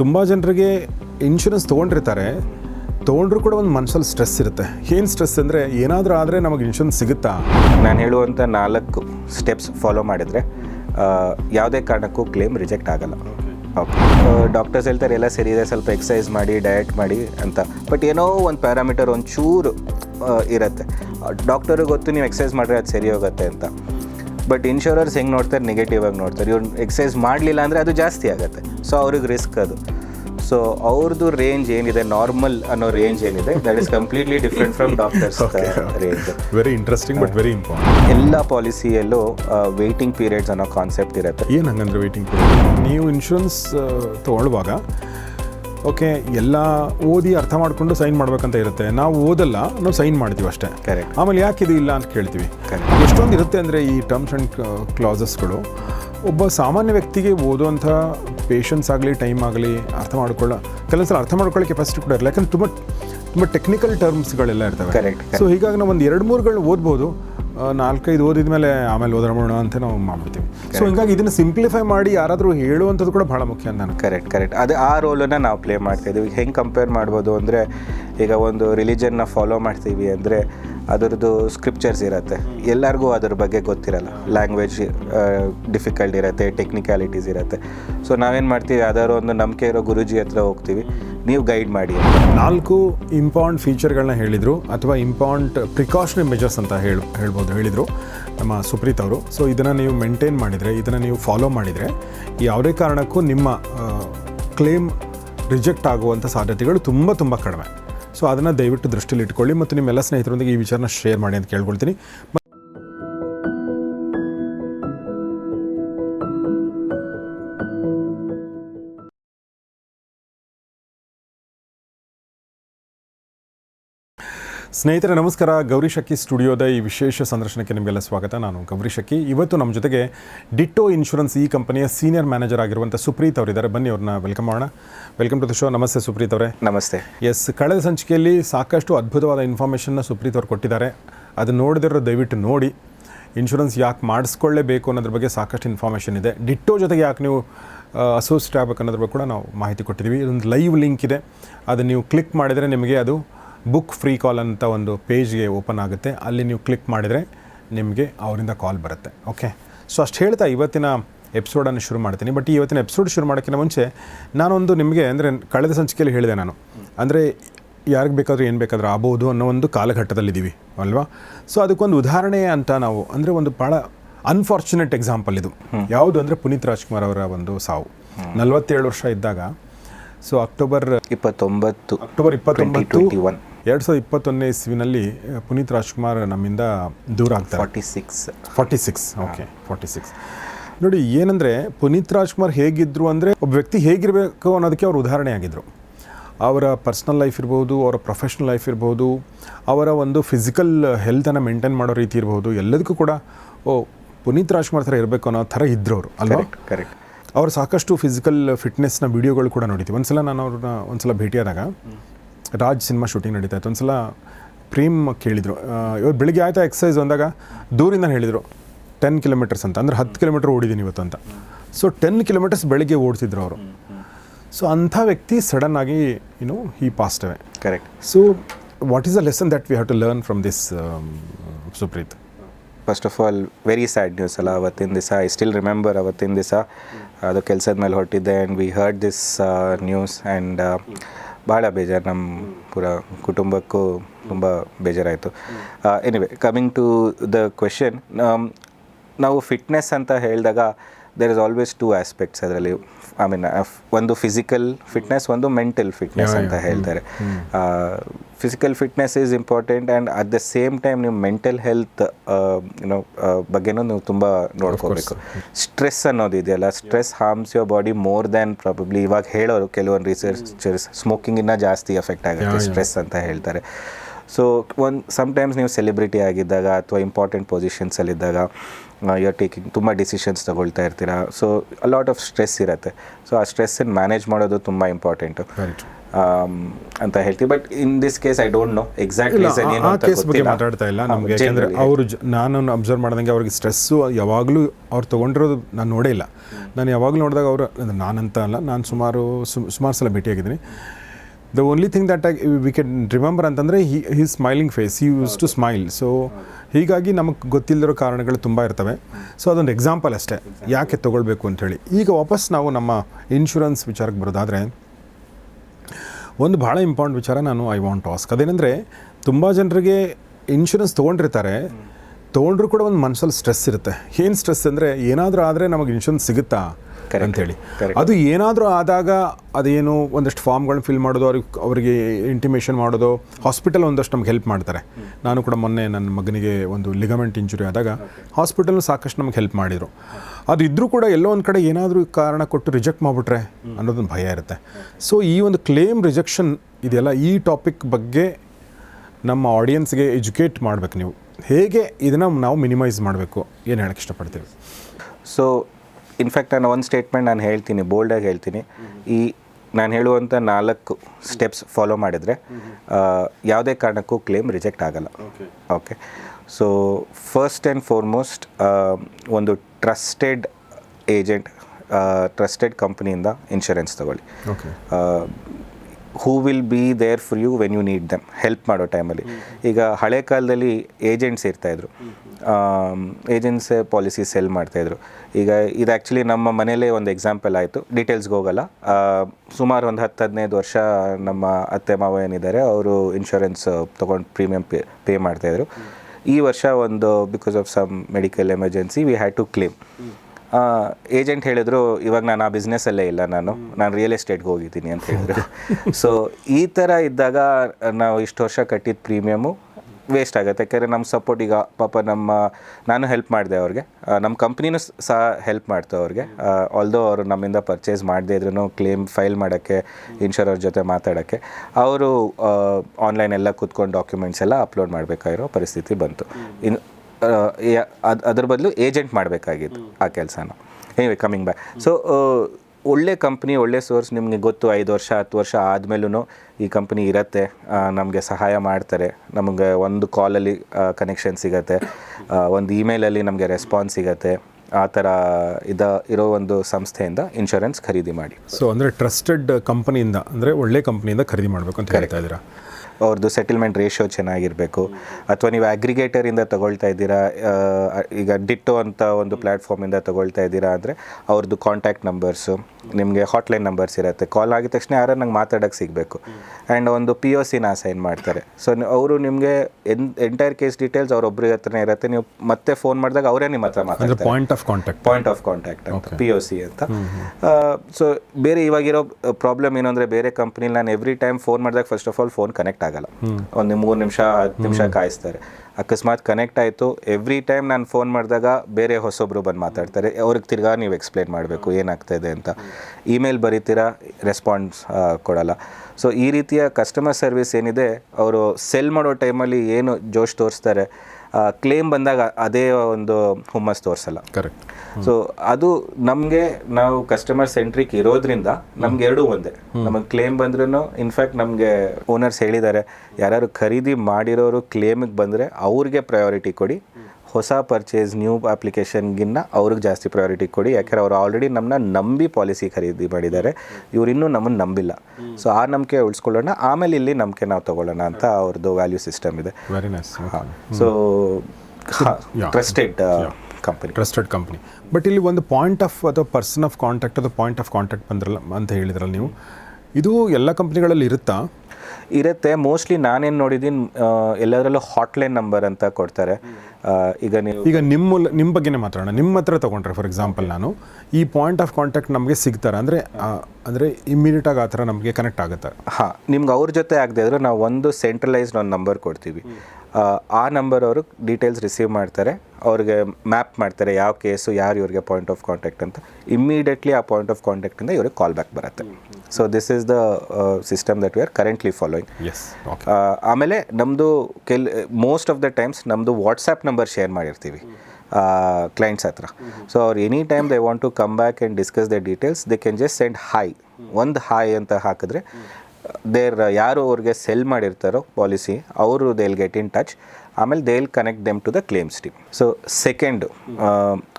ತುಂಬ ಜನರಿಗೆ ಇನ್ಶೂರೆನ್ಸ್ ತೊಗೊಂಡಿರ್ತಾರೆ. ತೊಗೊಂಡ್ರು ಕೂಡ ಒಂದು ಮನಸ್ಸಲ್ಲಿ ಸ್ಟ್ರೆಸ್ ಇರುತ್ತೆ. ಏನು ಸ್ಟ್ರೆಸ್ ಅಂದರೆ ಏನಾದರೂ ಆದರೆ ನಮಗೆ ಇನ್ಶೂರೆನ್ಸ್ ಸಿಗುತ್ತಾ? ನಾನು ಹೇಳುವಂಥ ನಾಲ್ಕು ಸ್ಟೆಪ್ಸ್ ಫಾಲೋ ಮಾಡಿದರೆ ಯಾವುದೇ ಕಾರಣಕ್ಕೂ ಕ್ಲೇಮ್ ರಿಜೆಕ್ಟ್ ಆಗಲ್ಲ. ಓಕೆ ಡಾಕ್ಟರ್ಸ್ ಹೇಳ್ತಾರೆ ಎಲ್ಲ ಸರಿ ಇದೆ ಸ್ವಲ್ಪ ಎಕ್ಸಸೈಸ್ ಮಾಡಿ ಡಯಟ್ ಮಾಡಿ ಅಂತ. ಬಟ್ ಏನೋ ಒಂದು ಪ್ಯಾರಾಮೀಟರ್ ಒಂಚೂರು ಚೂರು ಇರುತ್ತೆ. ಡಾಕ್ಟರಿಗೆ ಗೊತ್ತು ನೀವು ಎಕ್ಸಸೈಸ್ ಮಾಡಿದ್ರೆ ಅದು ಸರಿ ಹೋಗುತ್ತೆ ಅಂತ. ಬಟ್ ಇನ್ಶೂರರ್ಸ್ ಹೆಂಗೆ ನೋಡ್ತಾರೆ? ನೆಗೆಟಿವ್ ಆಗಿ ನೋಡ್ತಾರೆ. ಇವ್ರು ಎಕ್ಸಸೈಸ್ ಮಾಡಲಿಲ್ಲ ಅಂದರೆ ಅದು ಜಾಸ್ತಿ ಆಗುತ್ತೆ. ಸೊ ಅವ್ರಿಗೆ ರಿಸ್ಕ್ ಅದು. ಸೊ ಅವ್ರದ್ದು ರೇಂಜ್ ಏನಿದೆ? ನಾರ್ಮಲ್ ಅನ್ನೋ ರೇಂಜ್ ಏನಿದೆ? That is completely different from doctors range very interesting but very important ಎಲ್ಲ ಪಾಲಿಸಿಯಲ್ಲೂ ವೇಟಿಂಗ್ ಪೀರಿಯಡ್ಸ್ ಅನ್ನೋ ಕಾನ್ಸೆಪ್ಟ್ ಇರುತ್ತೆ. ಏನು ಹಂಗಂದ್ರೆ ವೇಟಿಂಗ್ ನೀವು ಇನ್ಶೂರೆನ್ಸ್ ತೊಗೊಳ್ಳುವಾಗ ಓಕೆ ಎಲ್ಲ ಓದಿ ಅರ್ಥ ಮಾಡಿಕೊಂಡು ಸೈನ್ ಮಾಡ್ಬೇಕಂತ ಇರುತ್ತೆ. ನಾವು ಓದಲ್ಲ ನಾವು ಸೈನ್ ಮಾಡ್ತೀವಿ ಅಷ್ಟೇ. ಕರೆಕ್ಟ್ ಆಮೇಲೆ ಯಾಕೆ ಇದು ಇಲ್ಲ ಅಂತ ಕೇಳ್ತೀವಿ. ಕರೆಕ್ಟ್ ಎಷ್ಟೊಂದು ಇರುತ್ತೆ ಅಂದರೆ ಈ ಟರ್ಮ್ಸ್ ಆ್ಯಂಡ್ ಕ್ಲಾಸಸ್ಗಳು ಒಬ್ಬ ಸಾಮಾನ್ಯ ವ್ಯಕ್ತಿಗೆ ಓದುವಂಥ ಪೇಷನ್ಸ್ ಆಗಲಿ ಟೈಮ್ ಆಗಲಿ ಅರ್ಥ ಮಾಡ್ಕೊಳ್ಳೋ ಕೆಲವೊಂದ್ಸಲ ಅರ್ಥ ಮಾಡ್ಕೊಳ್ಳೋ ಕೆಪಾಸಿಟಿ ಕೂಡ ಇರಲ್ಲ. ಯಾಕಂದ್ರೆ ತುಂಬ ತುಂಬ ಟೆಕ್ನಿಕಲ್ ಟರ್ಮ್ಸ್ಗಳೆಲ್ಲ ಇರ್ತವೆ. ಕರೆಕ್ಟ್ ಸೊ ಹೀಗಾಗಿ ನಾವು ಒಂದು ಎರಡು ಮೂರುಗಳು ಓದ್ಬೋದು. ನಾಲ್ಕೈದು ಓದಿದ ಮೇಲೆ ಆಮೇಲೆ ಓದೋಣ ಅಂತ ನಾವು ಮಾಡ್ಬಿಡ್ತೀವಿ. ಸೊ ಹಿಂಗಾಗಿ ಇದನ್ನು ಸಿಂಪ್ಲಿಫೈ ಮಾಡಿ ಯಾರಾದರೂ ಹೇಳುವಂಥದ್ದು ಕೂಡ ಭಾಳ ಮುಖ್ಯ ಅಂತ ನಾನು ಕರೆಕ್ಟ್ ಕರೆಕ್ಟ್ ಅದು ಆ ರೋಲನ್ನು ನಾವು ಪ್ಲೇ ಮಾಡ್ತಾ ಇದೀವಿ. ಹೆಂಗೆ ಕಂಪೇರ್ ಮಾಡ್ಬೋದು ಅಂದರೆ ಈಗ ಒಂದು ರಿಲಿಜನ್ನ ಫಾಲೋ ಮಾಡ್ತೀವಿ ಅಂದರೆ ಅದರದ್ದು ಸ್ಕ್ರಿಪ್ಚರ್ಸ್ ಇರುತ್ತೆ. ಎಲ್ಲರಿಗೂ ಅದ್ರ ಬಗ್ಗೆ ಗೊತ್ತಿರಲ್ಲ. ಲ್ಯಾಂಗ್ವೇಜ್ ಡಿಫಿಕಲ್ಟ್ ಇರುತ್ತೆ ಟೆಕ್ನಿಕ್ಯಾಲಿಟೀಸ್ ಇರುತ್ತೆ. ಸೊ ನಾವೇನು ಮಾಡ್ತೀವಿ, ಯಾವ್ದಾದ್ರು ಒಂದು ನಂಬಿಕೆ ಇರೋ ಗುರುಜಿ ಹತ್ರ ಹೋಗ್ತೀವಿ. ನೀವು ಗೈಡ್ ಮಾಡಿ ನಾಲ್ಕು ಇಂಪಾರ್ಟೆಂಟ್ ಫೀಚರ್ಗಳನ್ನ ಹೇಳಿದರು, ಅಥವಾ ಇಂಪಾರ್ಟೆಂಟ್ ಪ್ರಿಕಾಷನರಿ ಮೆಜರ್ಸ್ ಅಂತ ಹೇಳಿ, ಹೇಳ್ಬೋದು, ಹೇಳಿದರು ನಮ್ಮ ಸುಪ್ರೀತ್ ಅವರು. ಸೊ ಇದನ್ನು ನೀವು ಮೇಂಟೈನ್ ಮಾಡಿದರೆ, ಇದನ್ನು ನೀವು ಫಾಲೋ ಮಾಡಿದರೆ ಯಾವುದೇ ಕಾರಣಕ್ಕೂ ನಿಮ್ಮ ಕ್ಲೇಮ್ ರಿಜೆಕ್ಟ್ ಆಗುವಂಥ ಸಾಧ್ಯತೆಗಳು ತುಂಬ ತುಂಬ ಕಡಿಮೆ. ಸೊ ಅದನ್ನು ದಯವಿಟ್ಟು ದೃಷ್ಟಿಯಲ್ಲಿ ಇಟ್ಕೊಳ್ಳಿ ಮತ್ತು ನಿಮ್ಮೆಲ್ಲ ಸ್ನೇಹಿತರೊಂದಿಗೆ ಈ ವಿಚಾರನ ಶೇರ್ ಮಾಡಿ ಅಂತ ಕೇಳ್ಕೊಳ್ತೀನಿ. ಸ್ನೇಹಿತರೆ ನಮಸ್ಕಾರ. ಗೌರಿ ಶಕ್ಕಿ ಸ್ಟುಡಿಯೋದ ಈ ವಿಶೇಷ ಸಂದರ್ಶನಕ್ಕೆ ನಿಮಗೆಲ್ಲ ಸ್ವಾಗತ. ನಾನು ಗೌರಿ ಶಕ್ಕಿ ಇವತ್ತು ನಮ್ಮ ಜೊತೆಗೆ ಡಿಟ್ಟೋ ಇನ್ಶೂರೆನ್ಸ್ ಈ ಕಂಪನಿಯ ಸೀನಿಯರ್ ಮ್ಯಾನೇಜರ್ ಆಗಿರುವಂಥ ಸುಪ್ರೀತ್ ಅವರಿದ್ದಾರೆ. ಬನ್ನಿ ಅವ್ರನ್ನ ವೆಲ್ಕಮ್ ಮಾಡೋಣ. Welcome to the show. ನಮಸ್ತೆ ಸುಪ್ರೀತ್ ಅವರೇ. ನಮಸ್ತೆ. ಎಸ್ ಕಳೆದ ಸಂಚಿಕೆಯಲ್ಲಿ ಸಾಕಷ್ಟು ಅದ್ಭುತವಾದ ಇನ್ಫಾರ್ಮೇಷನ್ನ ಸುಪ್ರೀತ್ ಅವರು ಕೊಟ್ಟಿದ್ದಾರೆ. ಅದು ನೋಡಿದಿರೋ ದಯವಿಟ್ಟು ನೋಡಿ. ಇನ್ಶೂರೆನ್ಸ್ ಯಾಕೆ ಮಾಡಿಸ್ಕೊಳ್ಳೇಬೇಕು ಅನ್ನೋದ್ರ ಬಗ್ಗೆ ಸಾಕಷ್ಟು ಇನ್ಫಾರ್ಮೇಷನ್ ಇದೆ. ಡಿಟ್ಟೋ ಜೊತೆಗೆ ಯಾಕೆ ನೀವು ಅಸೋಸಿಯೇಟ್ ಆಗಬೇಕು ಅನ್ನೋದ್ರ ಬಗ್ಗೆ ಕೂಡ ನಾವು ಮಾಹಿತಿ ಕೊಟ್ಟಿದ್ದೀವಿ. ಇದೊಂದು ಲೈವ್ ಲಿಂಕ್ ಇದೆ. ಅದು ನೀವು ಕ್ಲಿಕ್ ಮಾಡಿದರೆ ನಿಮಗೆ ಅದು ಬುಕ್ ಫ್ರೀ ಕಾಲ್ ಅಂತ ಒಂದು ಪೇಜ್ಗೆ ಓಪನ್ ಆಗುತ್ತೆ. ಅಲ್ಲಿ ನೀವು ಕ್ಲಿಕ್ ಮಾಡಿದರೆ ನಿಮಗೆ ಅವರಿಂದ ಕಾಲ್ ಬರುತ್ತೆ. ಓಕೆ? ಸೊ ಅಷ್ಟು ಹೇಳ್ತಾ ಇವತ್ತಿನ ಎಪಿಸೋಡನ್ನು ಶುರು ಮಾಡ್ತೀನಿ. ಬಟ್ ಇವತ್ತಿನ ಎಪಿಸೋಡ್ ಶುರು ಮಾಡೋಕ್ಕಿಂತ ಮುಂಚೆ ನಾನೊಂದು ನಿಮಗೆ ಅಂದರೆ ಕಳೆದ ಸಂಚಿಕೆಯಲ್ಲಿ ಹೇಳಿದೆ ನಾನು. ಅಂದರೆ ಯಾರಿಗೆ ಬೇಕಾದರೂ ಏನು ಬೇಕಾದರೂ ಆಗ್ಬೋದು ಅನ್ನೋ ಒಂದು ಕಾಲಘಟ್ಟದಲ್ಲಿದ್ದೀವಿ ಅಲ್ವಾ? ಸೊ ಅದಕ್ಕೊಂದು ಉದಾಹರಣೆ ಅಂತ ನಾವು ಅಂದರೆ ಒಂದು ಭಾಳ ಅನ್ಫಾರ್ಚುನೇಟ್ ಎಕ್ಸಾಂಪಲ್ ಇದು. ಯಾವುದು ಅಂದರೆ ಪುನೀತ್ ರಾಜ್ಕುಮಾರ್ ಅವರ ಒಂದು ಸಾವು. ನಲವತ್ತೇಳು ವರ್ಷ ಇದ್ದಾಗ ಸೊ ಅಕ್ಟೋಬರ್ ಇಪ್ಪತ್ತೊಂಬತ್ತು ಅಕ್ಟೋಬರ್ ಇಪ್ಪತ್ತೊಂಬತ್ತು 2021. ಎರಡು ಸಾವಿರದ ಇಪ್ಪತ್ತೊಂದನೇ ಇಸ್ವಿನಲ್ಲಿ ಪುನೀತ್ ರಾಜ್ಕುಮಾರ್ ನಮ್ಮಿಂದ ದೂರ ಆಗ್ತಾರೆ. Forty six. Forty six okay forty six. ನೋಡಿ ಏನಂದರೆ ಪುನೀತ್ ರಾಜ್ಕುಮಾರ್ ಹೇಗಿದ್ದರು ಅಂದರೆ ಒಬ್ಬ ವ್ಯಕ್ತಿ ಹೇಗಿರಬೇಕು ಅನ್ನೋದಕ್ಕೆ ಅವರು ಉದಾಹರಣೆ ಆಗಿದ್ದರು ಅವರ ಪರ್ಸ್ನಲ್ ಲೈಫ್ ಇರ್ಬೋದು ಅವರ ಪ್ರೊಫೆಷ್ನಲ್ ಲೈಫ್ ಇರ್ಬೋದು ಅವರ ಒಂದು ಫಿಸಿಕಲ್ ಹೆಲ್ತನ್ನು ಮೇಂಟೈನ್ ಮಾಡೋ ರೀತಿ ಇರ್ಬೋದು ಎಲ್ಲದಕ್ಕೂ ಕೂಡ ಓ ಪುನೀತ್ ರಾಜ್ಕುಮಾರ್ ಥರ ಇರಬೇಕು ಅನ್ನೋ ಥರ ಇದ್ದರು ಅವರು ಅಲ್ವಾ? ಕರೆಕ್ಟ್ ಅವರು ಸಾಕಷ್ಟು ಫಿಸಿಕಲ್ ಫಿಟ್ನೆಸ್ನ ವಿಡಿಯೋಗಳು ಕೂಡ ನೋಡಿದ್ದೀವಿ ಒಂದ್ಸಲ ನಾನು ಅವ್ರನ್ನ ಒಂದ್ಸಲ ಭೇಟಿಯಾದಾಗ ರಾಜ್ ಸಿನಿಮಾ ಶೂಟಿಂಗ್ ನಡೀತಾ ಇತ್ತು. ಒಂದ್ಸಲ ಪ್ರೇಮ್ ಕೇಳಿದರು ಇವತ್ತು ಬೆಳಿಗ್ಗೆ ಆಯ್ತಾ ಎಕ್ಸಸೈಸ್ ಅಂದಾಗ ದೂರಿಂದ ಹೇಳಿದರು ಟೆನ್ ಕಿಲೋಮೀಟರ್ಸ್ ಅಂತ ಅಂದರೆ ಹತ್ತು ಕಿಲೋಮೀಟರ್ ಓಡಿದ್ದೀನಿ ಇವತ್ತು ಅಂತ. ಸೊ ಟೆನ್ ಕಿಲೋಮೀಟರ್ಸ್ ಬೆಳಿಗ್ಗೆ ಓಡ್ತಿದ್ರು ಅವರು. ಸೊ ಅಂಥ ವ್ಯಕ್ತಿ ಸಡನ್ ಆಗಿ ಯುನೋ ಈ passed away correct so what is a lesson that we have to learn from this Supreeth first of all very sad news ಅಲ್ಲ ಅವತ್ತಿನ ದಿವಸ ಐ ಸ್ಟಿಲ್ ರಿಮೆಂಬರ್ ಅವತ್ತಿನ ದಿವಸ ಅದು ಕೆಲಸದ ಮೇಲೆ ಹೊರಟಿದ್ದೆ and we heard this news and ಭಾಳ ಬೇಜಾರು ನಮ್ಮ ಪೂರ ಕುಟುಂಬಕ್ಕೂ ತುಂಬ ಬೇಜಾರಾಯಿತು. Anyway coming to the question ನಾವು ಫಿಟ್ನೆಸ್ ಅಂತ ಹೇಳಿದಾಗ there is always two aspects ಅದರಲ್ಲಿ. ಐ ಮೀನ್ ಒಂದು ಫಿಸಿಕಲ್ ಫಿಟ್ನೆಸ್ ಒಂದು ಮೆಂಟಲ್ ಫಿಟ್ನೆಸ್ ಅಂತ. ಹೇಳ್ತಾರೆ. Physical fitness is important and at the same time ನೀವು ಮೆಂಟಲ್ ಹೆಲ್ತ್ ಯುನೋ ಬಗ್ಗೆನೂ ನೀವು ತುಂಬ ನೋಡ್ಕೋಬೇಕು. ಸ್ಟ್ರೆಸ್ ಅನ್ನೋದು ಇದೆಯಲ್ಲ stress harms your body more than probably ಇವಾಗ ಹೇಳೋರು ಕೆಲವೊಂದು ರಿಸರ್ಚರ್ಸ್ ಸ್ಮೋಕಿಂಗಿನ್ನ ಜಾಸ್ತಿ ಎಫೆಕ್ಟ್ ಆಗುತ್ತೆ. ಸ್ಟ್ರೆಸ್ ಅಂತ ಹೇಳ್ತಾರೆ. ಸೊ ಒಂದು ಸಮ್ಟೈಮ್ಸ್ ನೀವು ಸೆಲೆಬ್ರಿಟಿ ಆಗಿದ್ದಾಗ ಅಥವಾ ಇಂಪಾರ್ಟೆಂಟ್ ಪೊಸಿಷನ್ಸಲ್ಲಿದ್ದಾಗ ಯು ಆರ್ ಟೇಕಿಂಗ್ ತುಂಬ ಡಿಸಿಷನ್ಸ್ ತಗೊಳ್ತಾ ಇರ್ತೀರಾ? ಸೊ ಲಾಟ್ ಆಫ್ ಸ್ಟ್ರೆಸ್ ಇರುತ್ತೆ. ಸೊ ಆ ಸ್ಟ್ರೆಸ್ಸನ್ನು ಮ್ಯಾನೇಜ್ ಮಾಡೋದು ತುಂಬ ಇಂಪಾರ್ಟೆಂಟು ವೆರಿ ಅಂತ ಹೇಳ್ತೀವಿ. But in this case I don't know exactly ಇಲ್ಲ ರೀಸನ್ ಆ- ಏನು ಆ ಕೇಸ್ ಬಗ್ಗೆ ಮಾತಾಡ್ತಾ ಇಲ್ಲ ನಮಗೆ. ಯಾಕೆಂದರೆ. ಅವರು ಜ ನಾನು ಅಬ್ಸರ್ವ್ ಮಾಡ್ದಂಗೆ ಅವ್ರಿಗೆ ಸ್ಟ್ರೆಸ್ಸು ಯಾವಾಗಲೂ ಅವ್ರು ತೊಗೊಂಡಿರೋದು ನಾನು ನೋಡೇ ಇಲ್ಲ. ನಾನು ಯಾವಾಗಲೂ ನೋಡಿದಾಗ ಅವರು ನಾನಂತ ಅಲ್ಲ ನಾನು ಸುಮಾರು ಸುಮಾರು ಸಲ ಭೇಟಿಯಾಗಿದ್ದೀನಿ. The only thing that I we can remember ಅಂತಂದರೆ he he smiling face he used to smile so ಹೀಗಾಗಿ ನಮಗೆ ಗೊತ್ತಿಲ್ಲದಿರೋ ಕಾರಣಗಳು ತುಂಬ ಇರ್ತವೆ. ಸೊ ಅದೊಂದು ಎಕ್ಸಾಂಪಲ್ ಅಷ್ಟೇ. ಯಾಕೆ ತೊಗೊಳ್ಬೇಕು ಅಂಥೇಳಿ. ಈಗ ವಾಪಸ್ ನಾವು ನಮ್ಮ ಇನ್ಶೂರೆನ್ಸ್ ವಿಚಾರಕ್ಕೆ ಬರೋದಾದರೆ, ಒಂದು ಭಾಳ ಇಂಪಾರ್ಟೆಂಟ್ ವಿಚಾರ ನಾನು ಐ ವಾಂಟ್ ಆಸ್ಕ್ ಅದೇನೆಂದರೆ, ತುಂಬ ಜನರಿಗೆ ಇನ್ಶೂರೆನ್ಸ್ ತೊಗೊಂಡಿರ್ತಾರೆ. ತೊಗೊಂಡ್ರು ಕೂಡ ಒಂದು ಮನಸ್ಸಲ್ಲಿ ಸ್ಟ್ರೆಸ್ ಇರುತ್ತೆ. ಏನು ಸ್ಟ್ರೆಸ್ ಅಂದರೆ, ಏನಾದರೂ ಆದರೆ ನಮಗೆ ಇನ್ಶೂರೆನ್ಸ್ ಸಿಗುತ್ತಾ. ಅಂತೇಳಿ. ಅದು ಏನಾದರೂ ಆದಾಗ ಅದೇನು ಒಂದಷ್ಟು ಫಾರ್ಮ್ಗಳನ್ನ ಫಿಲ್ ಮಾಡೋದು ಅವ್ರಿಗೆ ಅವರಿಗೆ ಇಂಟಿಮೇಷನ್ ಮಾಡೋದು ಹಾಸ್ಪಿಟಲ್ ಒಂದಷ್ಟು ನಮ್ಗೆ ಹೆಲ್ಪ್ ಮಾಡ್ತಾರೆ. ನಾನು ಕೂಡ ಮೊನ್ನೆ ನನ್ನ ಮಗನಿಗೆ ಒಂದು ಲಿಗಮೆಂಟ್ ಇಂಜುರಿ ಆದಾಗ ಹಾಸ್ಪಿಟಲ್ ಸಾಕಷ್ಟು ನಮ್ಗೆ ಹೆಲ್ಪ್ ಮಾಡಿದರು. ಅದು ಇದ್ದರೂ ಕೂಡ ಎಲ್ಲೋ ಒಂದು ಕಡೆ ಏನಾದರೂ ಕಾರಣ ಕೊಟ್ಟು ರಿಜೆಕ್ಟ್ ಮಾಡಿಬಿಟ್ರೆ ಅನ್ನೋದೊಂದು ಭಯ ಇರುತ್ತೆ. ಸೊ ಈ ಒಂದು ಕ್ಲೇಮ್ ರಿಜೆಕ್ಷನ್ ಇದೆಯಲ್ಲ ಈ ಟಾಪಿಕ್ ಬಗ್ಗೆ ನಮ್ಮ ಆಡಿಯನ್ಸ್ಗೆ ಎಜುಕೇಟ್ ಮಾಡಬೇಕು ನೀವು. ಹೇಗೆ ಇದನ್ನು ನಾವು ಮಿನಿಮೈಸ್ ಮಾಡಬೇಕು? ಏನು ಹೇಳಕ್ಕೆ ಇಷ್ಟಪಡ್ತೀವಿ ಸೊ ಇನ್ಫ್ಯಾಕ್ಟ್ ನಾನು ಒಂದು ಸ್ಟೇಟ್ಮೆಂಟ್ ನಾನು ಹೇಳ್ತೀನಿ ಬೋಲ್ಡಾಗಿ ಹೇಳ್ತೀನಿ. ಈ ನಾನು ಹೇಳುವಂಥ ನಾಲ್ಕು ಸ್ಟೆಪ್ಸ್ ಫಾಲೋ ಮಾಡಿದರೆ ಯಾವುದೇ ಕಾರಣಕ್ಕೂ ಕ್ಲೇಮ್ ರಿಜೆಕ್ಟ್ ಆಗಲ್ಲ. Okay so first and foremost ಒಂದು ಟ್ರಸ್ಟೆಡ್ ಏಜೆಂಟ್ ಟ್ರಸ್ಟೆಡ್ ಕಂಪ್ನಿಯಿಂದ ಇನ್ಶೂರೆನ್ಸ್ ತಗೊಳ್ಳಿ. Who will be there for you when you need them help ಮಾಡೋ ಟೈಮಲ್ಲಿ ಈಗ ಹಳೆ ಕಾಲದಲ್ಲಿ ಏಜೆಂಟ್ಸ್ ಇರ್ತಾಯಿದ್ರು ಏಜೆಂಟ್ಸ್ ಪಾಲಿಸಿ ಸೆಲ್ ಮಾಡ್ತಾಯಿದ್ರು ಈಗ ಇದು ಆ್ಯಕ್ಚುಲಿ ನಮ್ಮ ಮನೆಯಲ್ಲೇ ಒಂದು ಎಕ್ಸಾಂಪಲ್ ಆಯಿತು. ಡೀಟೇಲ್ಸ್ಗೆ ಹೋಗಲ್ಲ. ಸುಮಾರು ಒಂದು ಹತ್ತು, ಹದಿನೈದು ವರ್ಷ ನಮ್ಮ ಅತ್ತೆ, ಮಾವ ಏನಿದ್ದಾರೆ, ಅವರು ಇನ್ಶೂರೆನ್ಸ್ ತೊಗೊಂಡು ಪ್ರೀಮಿಯಂ ಪೇ ಪೇ ಮಾಡ್ತಾಯಿದ್ರು ಈ ವರ್ಷ ಒಂದು because of some medical emergency we had to claim agent ಹೇಳಿದ್ರು ಇವಾಗ ನಾನು ಆ ಬಿಸ್ನೆಸ್ಸಲ್ಲೇ ಇಲ್ಲ ನಾನು. ನಾನು ರಿಯಲ್ ಎಸ್ಟೇಟ್ಗೆ ಹೋಗಿದ್ದೀನಿ ಅಂತ ಹೇಳಿದ್ರು. ಸೊ ಈ ಥರ ಇದ್ದಾಗ ನಾವು ಇಷ್ಟು ವರ್ಷ ಕಟ್ಟಿದ ಪ್ರೀಮಿಯಮು ವೇಸ್ಟ್ ಆಗುತ್ತೆ. ಯಾಕೆಂದರೆ ನಮ್ಮ ಸಪೋರ್ಟ್ ಈಗ ಪಾಪ ನಮ್ಮ ನಾನು ಹೆಲ್ಪ್ ಮಾಡಿದೆ ಅವ್ರಿಗೆ. ನಮ್ಮ ಕಂಪ್ನಿನೂ ಸಹ ಹೆಲ್ಪ್ ಮಾಡ್ತು ಅವ್ರಿಗೆ. ಆಲ್ದೋ ಅವರು ನಮ್ಮಿಂದ ಪರ್ಚೇಸ್ ಮಾಡದೇ ಇದ್ರೂ ಕ್ಲೇಮ್ ಫೈಲ್ ಮಾಡೋಕ್ಕೆ ಇನ್ಶೂರರ್ ಜೊತೆ ಮಾತಾಡೋಕ್ಕೆ ಅವರು ಆನ್ಲೈನ್ ಎಲ್ಲ ಕೂತ್ಕೊಂಡು ಡಾಕ್ಯುಮೆಂಟ್ಸ್ ಎಲ್ಲ ಅಪ್ಲೋಡ್ ಮಾಡಬೇಕಾಗಿರೋ ಪರಿಸ್ಥಿತಿ ಬಂತು. ಇನ್ನು ಅದ್ರ ಬದಲು ಏಜೆಂಟ್ ಮಾಡಬೇಕಾಗಿತ್ತು ಆ ಕೆಲಸನ. ಏನಿವೆ ಕಮಿಂಗ್ ಬ್ಯಾಕ್ ಸೊ ಒಳ್ಳೆ ಕಂಪ್ನಿ ಒಳ್ಳೆ ಸೋರ್ಸ್ ನಿಮಗೆ ಗೊತ್ತು ಐದು ವರ್ಷ ಹತ್ತು ವರ್ಷ ಆದಮೇಲೂ ಈ ಕಂಪ್ನಿ ಇರತ್ತೆ ನಮಗೆ ಸಹಾಯ ಮಾಡ್ತಾರೆ. ನಮಗೆ ಒಂದು ಕಾಲಲ್ಲಿ ಕನೆಕ್ಷನ್ ಸಿಗತ್ತೆ ಒಂದು ಇಮೇಲಲ್ಲಿ ನಮಗೆ ರೆಸ್ಪಾನ್ಸ್ ಸಿಗತ್ತೆ. ಆ ಥರ ಇದ ಇರೋ ಒಂದು ಸಂಸ್ಥೆಯಿಂದ ಇನ್ಶೂರೆನ್ಸ್ ಖರೀದಿ ಮಾಡಿ. ಸೊ ಅಂದರೆ ಟ್ರಸ್ಟೆಡ್ ಕಂಪನಿಯಿಂದ ಅಂದರೆ ಒಳ್ಳೆ ಕಂಪ್ನಿಯಿಂದ ಖರೀದಿ ಮಾಡಬೇಕು ಅಂತ ಹೇಳ್ತಾ ಇದ್ದೀರಾ? ಅವ್ರದ್ದು ಸೆಟಲ್ಮೆಂಟ್ ರೇಷಿಯೋ ಚೆನ್ನಾಗಿರಬೇಕು. ಅಥವಾ ನೀವು ಅಗ್ರಿಗೇಟರಿಂದ ತಗೊಳ್ತಾ ಇದ್ದೀರಾ ಈಗ ಡಿಟ್ಟೋ ಅಂತ ಒಂದು ಪ್ಲ್ಯಾಟ್ಫಾರ್ಮಿಂದ ತಗೊಳ್ತಾ ಇದ್ದೀರಾ ಅಂದರೆ ಅವ್ರದ್ದು ಕಾಂಟ್ಯಾಕ್ಟ್ ನಂಬರ್ಸು ನಿಮಗೆ ಹಾಟ್ಲೈನ್ ನಂಬರ್ಸ್ ಇರುತ್ತೆ. ಕಾಲ್ ಆಗಿದ ತಕ್ಷಣ ಯಾರು ನಂಗೆ ಮಾತಾಡೋಕ್ಕೆ ಸಿಗಬೇಕು. ಆ್ಯಂಡ್ ಒಂದು ಪಿ ಒ ಸಿನ ಅಸೈನ್ ಮಾಡ್ತಾರೆ. ಸೊ ಅವರು ನಿಮಗೆ ಎನ್ ಎಂಟೈರ್ ಕೇಸ್ ಡೀಟೇಲ್ಸ್ ಅವ್ರ ಒಬ್ಬರಿಗೆ ಹತ್ರ ಇರುತ್ತೆ. ನೀವು ಮತ್ತೆ ಫೋನ್ ಮಾಡಿದಾಗ ಅವರೇ ನಿಮ್ಮ ಹತ್ರ ಮಾತಾಡ್ತಾರೆ. Point of contact point of contact ಅಂತ ಪಿ ಒ ಸಿ ಅಂತ. ಸೊ ಬೇರೆ ಇವಾಗಿರೋ ಪ್ರಾಬ್ಲಮ್ ಏನು ಅಂದರೆ ಬೇರೆ ಕಂಪ್ನಿಲಿ ನಾನು ಎವ್ರಿ ಟೈಮ್ ಫೋನ್ ಮಾಡಿದಾಗ first of all phone connect ಆಗಲ್ಲ. ಒಂದು ಮೂರು ನಿಮಿಷ ಹತ್ತು ನಿಮಿಷ ಕಾಯಿಸ್ತಾರೆ. ಅಕಸ್ಮಾತ್ ಕನೆಕ್ಟ್ ಆಯಿತು ಎವ್ರಿ ಟೈಮ್ ನಾನು ಫೋನ್ ಮಾಡಿದಾಗ ಬೇರೆ ಹೊಸೊಬ್ರು ಬಂದು ಮಾತಾಡ್ತಾರೆ. ಅವ್ರಿಗೆ ತಿರ್ಗಾ ನೀವು ಎಕ್ಸ್ಪ್ಲೇನ್ ಮಾಡಬೇಕು ಏನಾಗ್ತಾ ಇದೆ ಅಂತ. ಇಮೇಲ್ ಬರೀತೀರಾ? ರೆಸ್ಪಾನ್ಸ್ ಕೊಡಲ್ಲ. ಸೊ ಈ ರೀತಿಯ ಕಸ್ಟಮರ್ ಸರ್ವಿಸ್ ಏನಿದೆ ಅವರು ಸೆಲ್ ಮಾಡೋ ಟೈಮಲ್ಲಿ ಏನು ಜೋಶ್ ತೋರಿಸ್ತಾರೆ ಕ್ಲೇಮ್ ಬಂದಾಗ ಅದೇ ಒಂದು ಹುಮ್ಮಸ್ ತೋರಿಸಲ್ಲ. ಕರೆಕ್ಟ್ ಸೊ ಅದು ನಮಗೆ ನಾವು ಕಸ್ಟಮರ್ ಸೆಂಟ್ರಿಕ್ ಇರೋದ್ರಿಂದ ನಮ್ಗೆ ಎರಡೂ ಒಂದೇ. ನಮಗೆ ಕ್ಲೇಮ್ ಬಂದ್ರೂ ಇನ್ಫ್ಯಾಕ್ಟ್ ನಮಗೆ ಓನರ್ಸ್ ಹೇಳಿದ್ದಾರೆ ಯಾರು ಖರೀದಿ ಮಾಡಿರೋರು ಕ್ಲೇಮಿಗೆ ಬಂದರೆ ಅವ್ರಿಗೆ ಪ್ರಯಾರಿಟಿ ಕೊಡಿ. ಹೊಸ ಪರ್ಚೇಸ್ ನ್ಯೂ ಅಪ್ಲಿಕೇಶನ್ಗಿನ್ನ ಅವ್ರಿಗೆ ಜಾಸ್ತಿ ಪ್ರಯಾರಿಟಿ ಕೊಡಿ. ಯಾಕೆಂದರೆ ಅವ್ರು ಆಲ್ರೆಡಿ ನಮ್ಮನ್ನ ನಂಬಿ ಪಾಲಿಸಿ ಖರೀದಿ ಮಾಡಿದ್ದಾರೆ. ಇವ್ರು ಇನ್ನೂ ನಮ್ಮನ್ನು ನಂಬಿಲ್ಲ. ಸೊ ಆ ನಂಬಿಕೆ ಉಳಿಸ್ಕೊಳ್ಳೋಣ. ಆಮೇಲೆ ಇಲ್ಲಿ ನಂಬಿಕೆ ನಾವು ತಗೊಳ್ಳೋಣ ಅಂತ ಅವ್ರದ್ದು ವ್ಯಾಲ್ಯೂ ಸಿಸ್ಟಮ್ ಇದೆ. Very nice so. Trusted company trusted company but ಇಲ್ಲಿ ಒಂದು ಪಾಯಿಂಟ್ ಆಫ್ ಅಥವಾ ಪರ್ಸನ್ ಆಫ್ ಕಾಂಟ್ಯಾಕ್ಟ್ ಅಥವಾ ಪಾಯಿಂಟ್ ಆಫ್ ಕಾಂಟ್ಯಾಕ್ಟ್ ಬಂದ್ರಲ್ಲ ಅಂತ ಹೇಳಿದ್ರಲ್ಲ ನೀವು. ಇದು ಎಲ್ಲ ಕಂಪ್ನಿಗಳಲ್ಲಿ ಇರುತ್ತಾ? ಇರುತ್ತೆ. ಮೋಸ್ಟ್ಲಿ ನಾನೇನು ನೋಡಿದ್ದೀನಿ ಎಲ್ಲದರಲ್ಲೂ ಹಾಟ್ಲೈನ್ ನಂಬರ್ ಅಂತ ಕೊಡ್ತಾರೆ. ಈಗ ನೀವು ಈಗ ನಿಮ್ಮ ನಿಮ್ಮ ಬಗ್ಗೆನೇ ಮಾತಾಡೋಣ. ನಿಮ್ಮ ಹತ್ರ ತೊಗೊಂಡ್ರೆ ಫಾರ್ ಎಕ್ಸಾಂಪಲ್ ನಾನು ಈ ಪಾಯಿಂಟ್ ಆಫ್ ಕಾಂಟ್ಯಾಕ್ಟ್ ನಮಗೆ ಸಿಗ್ತಾರೆ. ಅಂದರೆ ಅಂದರೆ ಇಮ್ಮಿಡಿಯೇಟಾಗಿ ಆ ಥರ ನಮಗೆ ಕನೆಕ್ಟ್ ಆಗುತ್ತೆ. ಹಾಂ ನಿಮ್ಗೆ ಅವ್ರ ಜೊತೆ ಆಗದೆ ಇದ್ರೆ ನಾವು ಒಂದು ಸೆಂಟ್ರಲೈಸ್ಡ್ ಒಂದು ನಂಬರ್ ಕೊಡ್ತೀವಿ. ಆ, ನಂಬರ್ ಅವರು ಡೀಟೇಲ್ಸ್ ರಿಸೀವ್ ಮಾಡ್ತಾರೆ. ಅವ್ರಿಗೆ ಮ್ಯಾಪ್ ಮಾಡ್ತಾರೆ ಯಾವ ಕೇಸು ಯಾರು ಇವ್ರಿಗೆ ಪಾಯಿಂಟ್ ಆಫ್ ಕಾಂಟ್ಯಾಕ್ಟ್ ಅಂತ. ಇಮ್ಮಿಡಿಯೇಟ್ಲಿ ಆ ಪಾಯಿಂಟ್ ಆಫ್ ಕಾಂಟ್ಯಾಕ್ಟಿಂದ ಇವ್ರಿಗೆ ಕಾಲ್ ಬ್ಯಾಕ್ ಬರುತ್ತೆ. So this is the system that we are currently following ಆಮೇಲೆ ನಮ್ಮದು ಕೆಲ್ ಮೋಸ್ಟ್ ಆಫ್ ದ ಟೈಮ್ಸ್ ನಮ್ಮದು ವಾಟ್ಸಪ್ ನಂಬರ್ ಶೇರ್ ಮಾಡಿರ್ತೀವಿ ಕ್ಲೈಂಟ್ಸ್ ಹತ್ರ. ಸೊ ಅವ್ರು any time they want to come back and discuss the details they can just send hi ಒಂದು hi ಅಂತ ಹಾಕಿದ್ರೆ ದೇರ್ ಯಾರು ಅವ್ರಿಗೆ ಸೆಲ್ ಮಾಡಿರ್ತಾರೋ ಪಾಲಿಸಿ ಅವರು ದೇಲ್ ಗೆಟ್ ಇನ್ ಟಚ್ ಆಮೇಲೆ they'll connect them to the claims team so second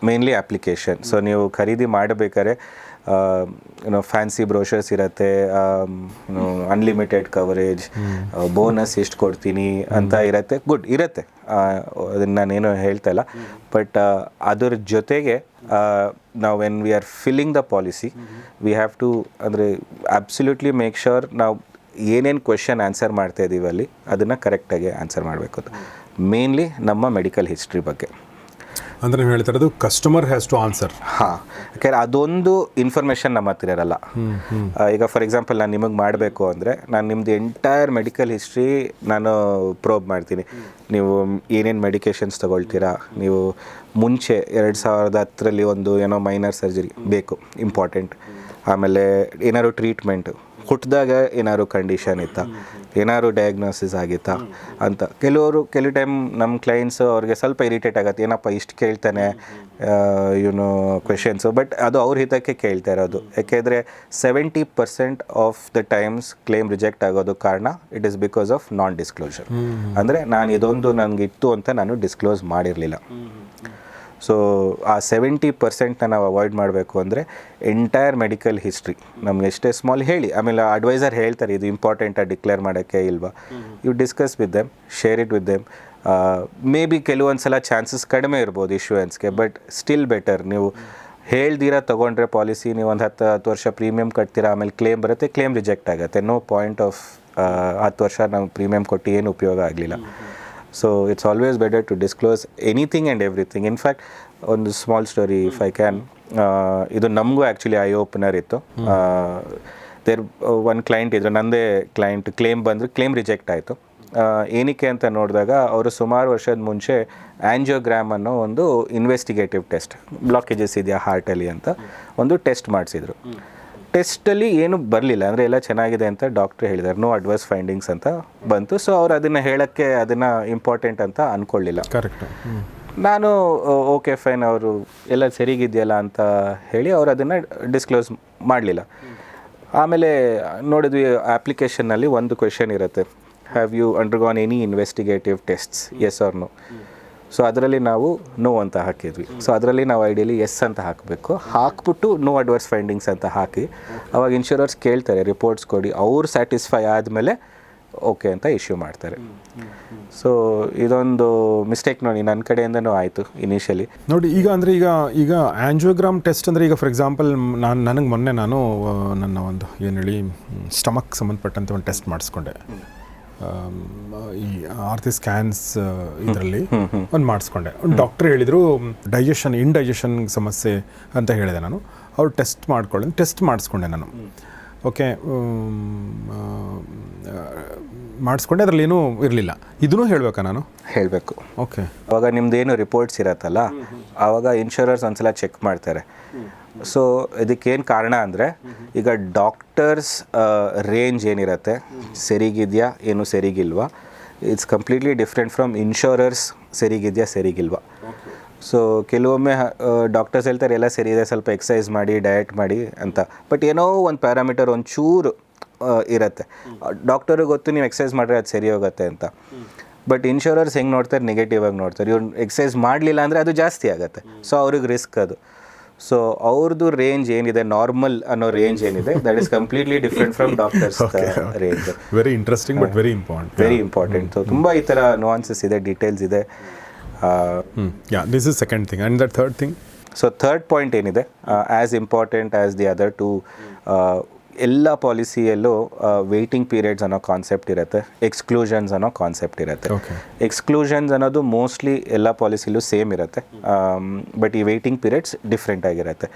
mainly application so ನೀವು ಖರೀದಿ ಮಾಡಬೇಕಾದ್ರೆ ಏನೋ ಫ್ಯಾನ್ಸಿ ಬ್ರೋಷರ್ಸ್ ಇರುತ್ತೆ ಅನ್ಲಿಮಿಟೆಡ್ ಕವರೇಜ್ ಬೋನಸ್ ಎಷ್ಟು ಕೊಡ್ತೀನಿ ಅಂತ ಇರುತ್ತೆ. ಗುಡ್ ಇರುತ್ತೆ. ಅದನ್ನು ನಾನೇನು ಹೇಳ್ತಾ ಇಲ್ಲ. ಬಟ್ ಅದರ ಜೊತೆಗೆ ನಾವು when we are filling the policy we have to ಅಂದರೆ ಅಬ್ಸಲ್ಯೂಟ್ಲಿ ಮೇಕ್ ಶೋರ್ ನಾವು ಏನೇನು ಕ್ವೆಶನ್ ಆನ್ಸರ್ ಮಾಡ್ತಾ ಇದ್ದೀವಿ ಅಲ್ಲಿ ಅದನ್ನು ಕರೆಕ್ಟಾಗಿ ಆನ್ಸರ್ ಮಾಡಬೇಕು ಮೇನ್ಲಿ ನಮ್ಮ ಮೆಡಿಕಲ್ ಹಿಸ್ಟ್ರಿ ಬಗ್ಗೆ. ಅಂದರೆ ನೀವು ಹೇಳ್ತಾ ಇರೋದು ಕಸ್ಟಮರ್ ಹ್ಯಾಸ್ ಟು ಆನ್ಸರ್ ಹಾಂ ಯಾಕೆಂದ್ರೆ ಅದೊಂದು ಇನ್ಫಾರ್ಮೇಷನ್ ನಮ್ಮ ಹತ್ತಿರ ಇರಲ್ಲ. ಈಗ ಫಾರ್ ಎಕ್ಸಾಂಪಲ್ ನಾನು ನಿಮಗೆ ಮಾಡಬೇಕು ಅಂದರೆ ನಾನು ನಿಮ್ಮದು ಎಂಟೈರ್ ಮೆಡಿಕಲ್ ಹಿಸ್ಟ್ರಿ ನಾನು ಪ್ರೋಬ್ ಮಾಡ್ತೀನಿ. ನೀವು ಏನೇನು ಮೆಡಿಕೇಶನ್ಸ್ ತಗೊಳ್ತೀರಾ? ನೀವು ಮುಂಚೆ ಎರಡು ಸಾವಿರದ ಹತ್ತರಲ್ಲಿ ಒಂದು ಏನೋ ಮೈನರ್ ಸರ್ಜರಿ ಬೇಕು ಇಂಪಾರ್ಟೆಂಟ್ ಆಮೇಲೆ ಏನಾದ್ರು ಟ್ರೀಟ್ಮೆಂಟು ಹುಟ್ಟಿದಾಗ ಏನಾದ್ರು ಕಂಡೀಷನ್ ಇತ್ತಾ? ಏನಾದ್ರು ಡಯಾಗ್ನೋಸಿಸ್ ಆಗಿತ್ತಾ ಅಂತ. ಕೆಲವರು ಕೆಲವು ಟೈಮ್ ನಮ್ಮ ಕ್ಲೈಂಟ್ಸ್ ಅವ್ರಿಗೆ ಸ್ವಲ್ಪ ಇರಿಟೇಟ್ ಆಗುತ್ತೆ. ಏನಪ್ಪ ಇಷ್ಟು ಕೇಳ್ತಾನೆ ಇವನು ಕ್ವೆಶನ್ಸು ಬಟ್ ಅದು ಅವ್ರ ಹಿತಕ್ಕೆ ಕೇಳ್ತಾ ಇರೋದು. ಯಾಕೆಂದರೆ seventy percent of the times claim reject ಆಗೋದು ಕಾರಣ it is because of non disclosure ಅಂದರೆ ನಾನು ಇದೊಂದು ನನಗೆ ಇತ್ತು ಅಂತ ನಾನು ಡಿಸ್ಕ್ಲೋಸ್ ಮಾಡಿರಲಿಲ್ಲ. ಸೊ ಆ ಸೆವೆಂಟಿ ಪರ್ಸೆಂಟ್ನ ನಾವು ಅವಾಯ್ಡ್ ಮಾಡಬೇಕು ಅಂದರೆ ಎಂಟೈರ್ ಮೆಡಿಕಲ್ ಹಿಸ್ಟ್ರಿ ನಮ್ಗೆ ಎಷ್ಟೇ ಸ್ಮಾಲ್ ಹೇಳಿ. ಆಮೇಲೆ ಅಡ್ವೈಸರ್ ಹೇಳ್ತಾರೆ ಇದು ಇಂಪಾರ್ಟೆಂಟಾಗಿ ಡಿಕ್ಲೇರ್ ಮಾಡೋಕ್ಕೆ ಇಲ್ವಾ? You discuss with them share it with them may be ಕೆಲವೊಂದು ಸಲ ಚಾನ್ಸಸ್ ಕಡಿಮೆ ಇರ್ಬೋದು ಇಶ್ಯೂಯೆನ್ಸ್ಗೆ ಬಟ್ ಸ್ಟಿಲ್ ಬೆಟರ್ ನೀವು ಹೇಳ್ದಿರ ತೊಗೊಂಡ್ರೆ ಪಾಲಿಸಿ ನೀವು ಒಂದು ಹತ್ತು ಹತ್ತು ವರ್ಷ ಪ್ರೀಮಿಯಂ ಕಟ್ತೀರಾ ಆಮೇಲೆ ಕ್ಲೇಮ್ ಬರುತ್ತೆ ಕ್ಲೇಮ್ ರಿಜೆಕ್ಟ್ ಆಗುತ್ತೆ. ನೋ ಪಾಯಿಂಟ್ ಆಫ್ ಹತ್ತು ವರ್ಷ ನಾವು ಪ್ರೀಮಿಯಂ ಕೊಟ್ಟು ಏನು ಉಪಯೋಗ ಆಗಲಿಲ್ಲ. So it's always better to disclose anything and everything in fact ಒಂದು small story if I can ಇದು ನಮಗೂ ಆ್ಯಕ್ಚುಲಿ ಐ ಓಪನರ್ ಇತ್ತು. ದೇರ್ ಒನ್ ಕ್ಲೈಂಟ್ ಇದ್ರು. ನಂದೇ ಕ್ಲೈಂಟ್ ಕ್ಲೇಮ್ ಬಂದರೆ ಕ್ಲೇಮ್ ರಿಜೆಕ್ಟ್ ಆಯಿತು. ಏನಕ್ಕೆ ಅಂತ ನೋಡಿದಾಗ ಅವರು ಸುಮಾರು ವರ್ಷದ ಮುಂಚೆ ಆ್ಯಂಜಿಯೋಗ್ರಾಮ್ ಅನ್ನೋ ಒಂದು ಇನ್ವೆಸ್ಟಿಗೇಟಿವ್ ಟೆಸ್ಟ್ ಬ್ಲಾಕೇಜಸ್ ಇದೆಯಾ ಹಾರ್ಟಲ್ಲಿ ಅಂತ ಒಂದು ಟೆಸ್ಟ್ ಮಾಡಿಸಿದ್ರು. ಟೆಸ್ಟಲ್ಲಿ ಏನು ಬರಲಿಲ್ಲ ಅಂದರೆ ಎಲ್ಲ ಚೆನ್ನಾಗಿದೆ ಅಂತ ಡಾಕ್ಟ್ರ್ ಹೇಳಿದ್ದಾರೆ. ನೋ ಅಡ್ವೈಸ್ ಫೈಂಡಿಂಗ್ಸ್ ಅಂತ ಬಂತು. ಸೊ ಅವ್ರು ಅದನ್ನು ಹೇಳೋಕ್ಕೆ ಅದನ್ನು ಇಂಪಾರ್ಟೆಂಟ್ ಅಂತ ಅಂದ್ಕೊಳ್ಳಿಲ್ಲ ಕರೆಕ್ಟ್ ನಾನು ಓಕೆ ಫೈನ್ ಅವರು ಎಲ್ಲ ಸರಿಗಿದೆಯಲ್ಲ ಅಂತ ಹೇಳಿ ಅವರು ಅದನ್ನು ಡಿಸ್ಕ್ಲೋಸ್ ಮಾಡಲಿಲ್ಲ. ಆಮೇಲೆ ನೋಡಿದ್ವಿ ಅಪ್ಲಿಕೇಶನ್ನಲ್ಲಿ ಒಂದು ಕ್ವೆಶನ್ ಇರುತ್ತೆ. Have you undergone any investigative tests yes or no so ಅದರಲ್ಲಿ ನಾವು ನೋ ಅಂತ ಹಾಕಿದ್ವಿ. ಸೊ ಅದರಲ್ಲಿ ನಾವು ಐಡಿಯಲಿ ಎಸ್ ಅಂತ ಹಾಕಬೇಕು. ಹಾಕ್ಬಿಟ್ಟು ನೋ ಅಡ್ವರ್ಸ್ ಫೈಂಡಿಂಗ್ಸ್ ಅಂತ ಹಾಕಿ, ಅವಾಗ ಇನ್ಶೂರರ್ಸ್ ಕೇಳ್ತಾರೆ ರಿಪೋರ್ಟ್ಸ್ ಕೊಡಿ, ಅವ್ರು ಸ್ಯಾಟಿಸ್ಫೈ ಆದಮೇಲೆ ಓಕೆ ಅಂತ ಇಶ್ಯೂ ಮಾಡ್ತಾರೆ. ಸೊ ಇದೊಂದು ಮಿಸ್ಟೇಕ್ ನೋಡಿ ನನ್ನ ಕಡೆಯಿಂದನೂ ಆಯಿತು ಇನಿಷಿಯಲಿ ನೋಡಿ, ಈಗ ಅಂದರೆ ಈಗ ಈಗ ಆ್ಯಂಜಿಯೋಗ್ರಾಮ್ ಟೆಸ್ಟ್ ಅಂದರೆ ಈಗ ಫಾರ್ ಎಕ್ಸಾಂಪಲ್ ನಾನು, ನನಗೆ ಮೊನ್ನೆ ನಾನು ನನ್ನ ಒಂದು ಏನು ಹೇಳಿ ಸ್ಟಮಕ್ ಸಂಬಂಧಪಟ್ಟಂತೆ ಒಂದು ಟೆಸ್ಟ್ ಮಾಡಿಸ್ಕೊಂಡೆ. ಈ ಆರ್ತಿ ಸ್ಕ್ಯಾನ್ಸ್ ಇದರಲ್ಲಿ ಒಂದು ಮಾಡಿಸ್ಕೊಂಡೆ. ಒಂದು ಡಾಕ್ಟ್ರ್ ಹೇಳಿದರು ಡೈಜೆಷನ್ ಇನ್ಡೈಜೆಷನ್ ಸಮಸ್ಯೆ ಅಂತ ಹೇಳಿದೆ ನಾನು. ಅವ್ರು ಟೆಸ್ಟ್ ಮಾಡ್ಕೊಳ್ಳಿ ಟೆಸ್ಟ್ ಮಾಡಿಸ್ಕೊಂಡೆ ನಾನು. ಓಕೆ ಮಾಡಿಸ್ಕೊಂಡೆ ಅದರಲ್ಲಿ ಏನೂ ಇರಲಿಲ್ಲ. ಇದನ್ನೂ ಹೇಳಬೇಕಾ ನಾನು? ಹೇಳಬೇಕು. ಓಕೆ ಅವಾಗ ಏನು ರಿಪೋರ್ಟ್ಸ್ ಇರತ್ತಲ್ಲ ಆವಾಗ ಇನ್ಶೂರರ್ಸ್ ಒಂದ್ಸಲ ಚೆಕ್ ಮಾಡ್ತಾರೆ. ಸೊ ಇದಕ್ಕೇನು ಕಾರಣ ಅಂದರೆ ಈಗ ಡಾಕ್ಟರ್ಸ್ ರೇಂಜ್ ಏನಿರುತ್ತೆ? ಸರಿಗಿದೆಯಾ ಏನು ಸರಿಗಿಲ್ವಾ? It's completely different from insurers ಸರಿಗಿದೆಯಾ ಸರಿಗಿಲ್ವಾ? ಸೊ ಕೆಲವೊಮ್ಮೆ ಡಾಕ್ಟರ್ಸ್ ಹೇಳ್ತಾರೆ ಎಲ್ಲ ಸರಿ ಇದೆ ಸ್ವಲ್ಪ ಎಕ್ಸಸೈಸ್ ಮಾಡಿ ಡಯಟ್ ಮಾಡಿ ಅಂತ. ಬಟ್ ಏನೋ ಒಂದು ಪ್ಯಾರಾಮೀಟರ್ ಒಂಚೂರು ಚೂರು ಇರುತ್ತೆ. ಡಾಕ್ಟರಿಗೆ ಗೊತ್ತು ನೀವು ಎಕ್ಸಸೈಸ್ ಮಾಡಿದ್ರೆ ಅದು ಸರಿ ಹೋಗುತ್ತೆ ಅಂತ. ಬಟ್ ಇನ್ಶೂರರ್ಸ್ ಹೆಂಗೆ ನೋಡ್ತಾರೆ? ನೆಗೆಟಿವ್ ಆಗಿ ನೋಡ್ತಾರೆ. ಇವ್ರು ಎಕ್ಸಸೈಸ್ ಮಾಡಲಿಲ್ಲ ಅಂದರೆ ಅದು ಜಾಸ್ತಿ ಆಗುತ್ತೆ. ಸೊ ಅವ್ರಿಗೆ ರಿಸ್ಕ್ ಅದು. ಸೊ ಅವ್ರದ್ದು ರೇಂಜ್ ಏನಿದೆ? ನಾರ್ಮಲ್ ಅನ್ನೋ ರೇಂಜ್ ಏನಿದೆ? That is completely different from doctors range very interesting but very important very important so ತುಂಬ ಈ ಥರ nuances ಇದೆ ಡೀಟೇಲ್ಸ್ ಇದೆ. This is second thing and the third thing so third point ಏನಿದೆ? As important as the other to ಎಲ್ಲ ಪಾಲಿಸಿಯಲ್ಲೂ waiting periods ಅನ್ನೋ concept ಇರುತ್ತೆ ಎಕ್ಸ್ಕ್ಲೂಷನ್ಸ್ ಅನ್ನೋ ಕಾನ್ಸೆಪ್ಟ್ ಇರುತ್ತೆ. ಎಕ್ಸ್ಕ್ಲೂಷನ್ಸ್ ಅನ್ನೋದು ಮೋಸ್ಟ್ಲಿ ಎಲ್ಲ ಪಾಲಿಸಿಲೂ ಸೇಮ್ ಇರುತ್ತೆ. ಬಟ್ ಈ ವೆಯ್ಟಿಂಗ್ ಪೀರಿಯಡ್ಸ್ ಡಿಫ್ರೆಂಟ್ ಆಗಿರುತ್ತೆ.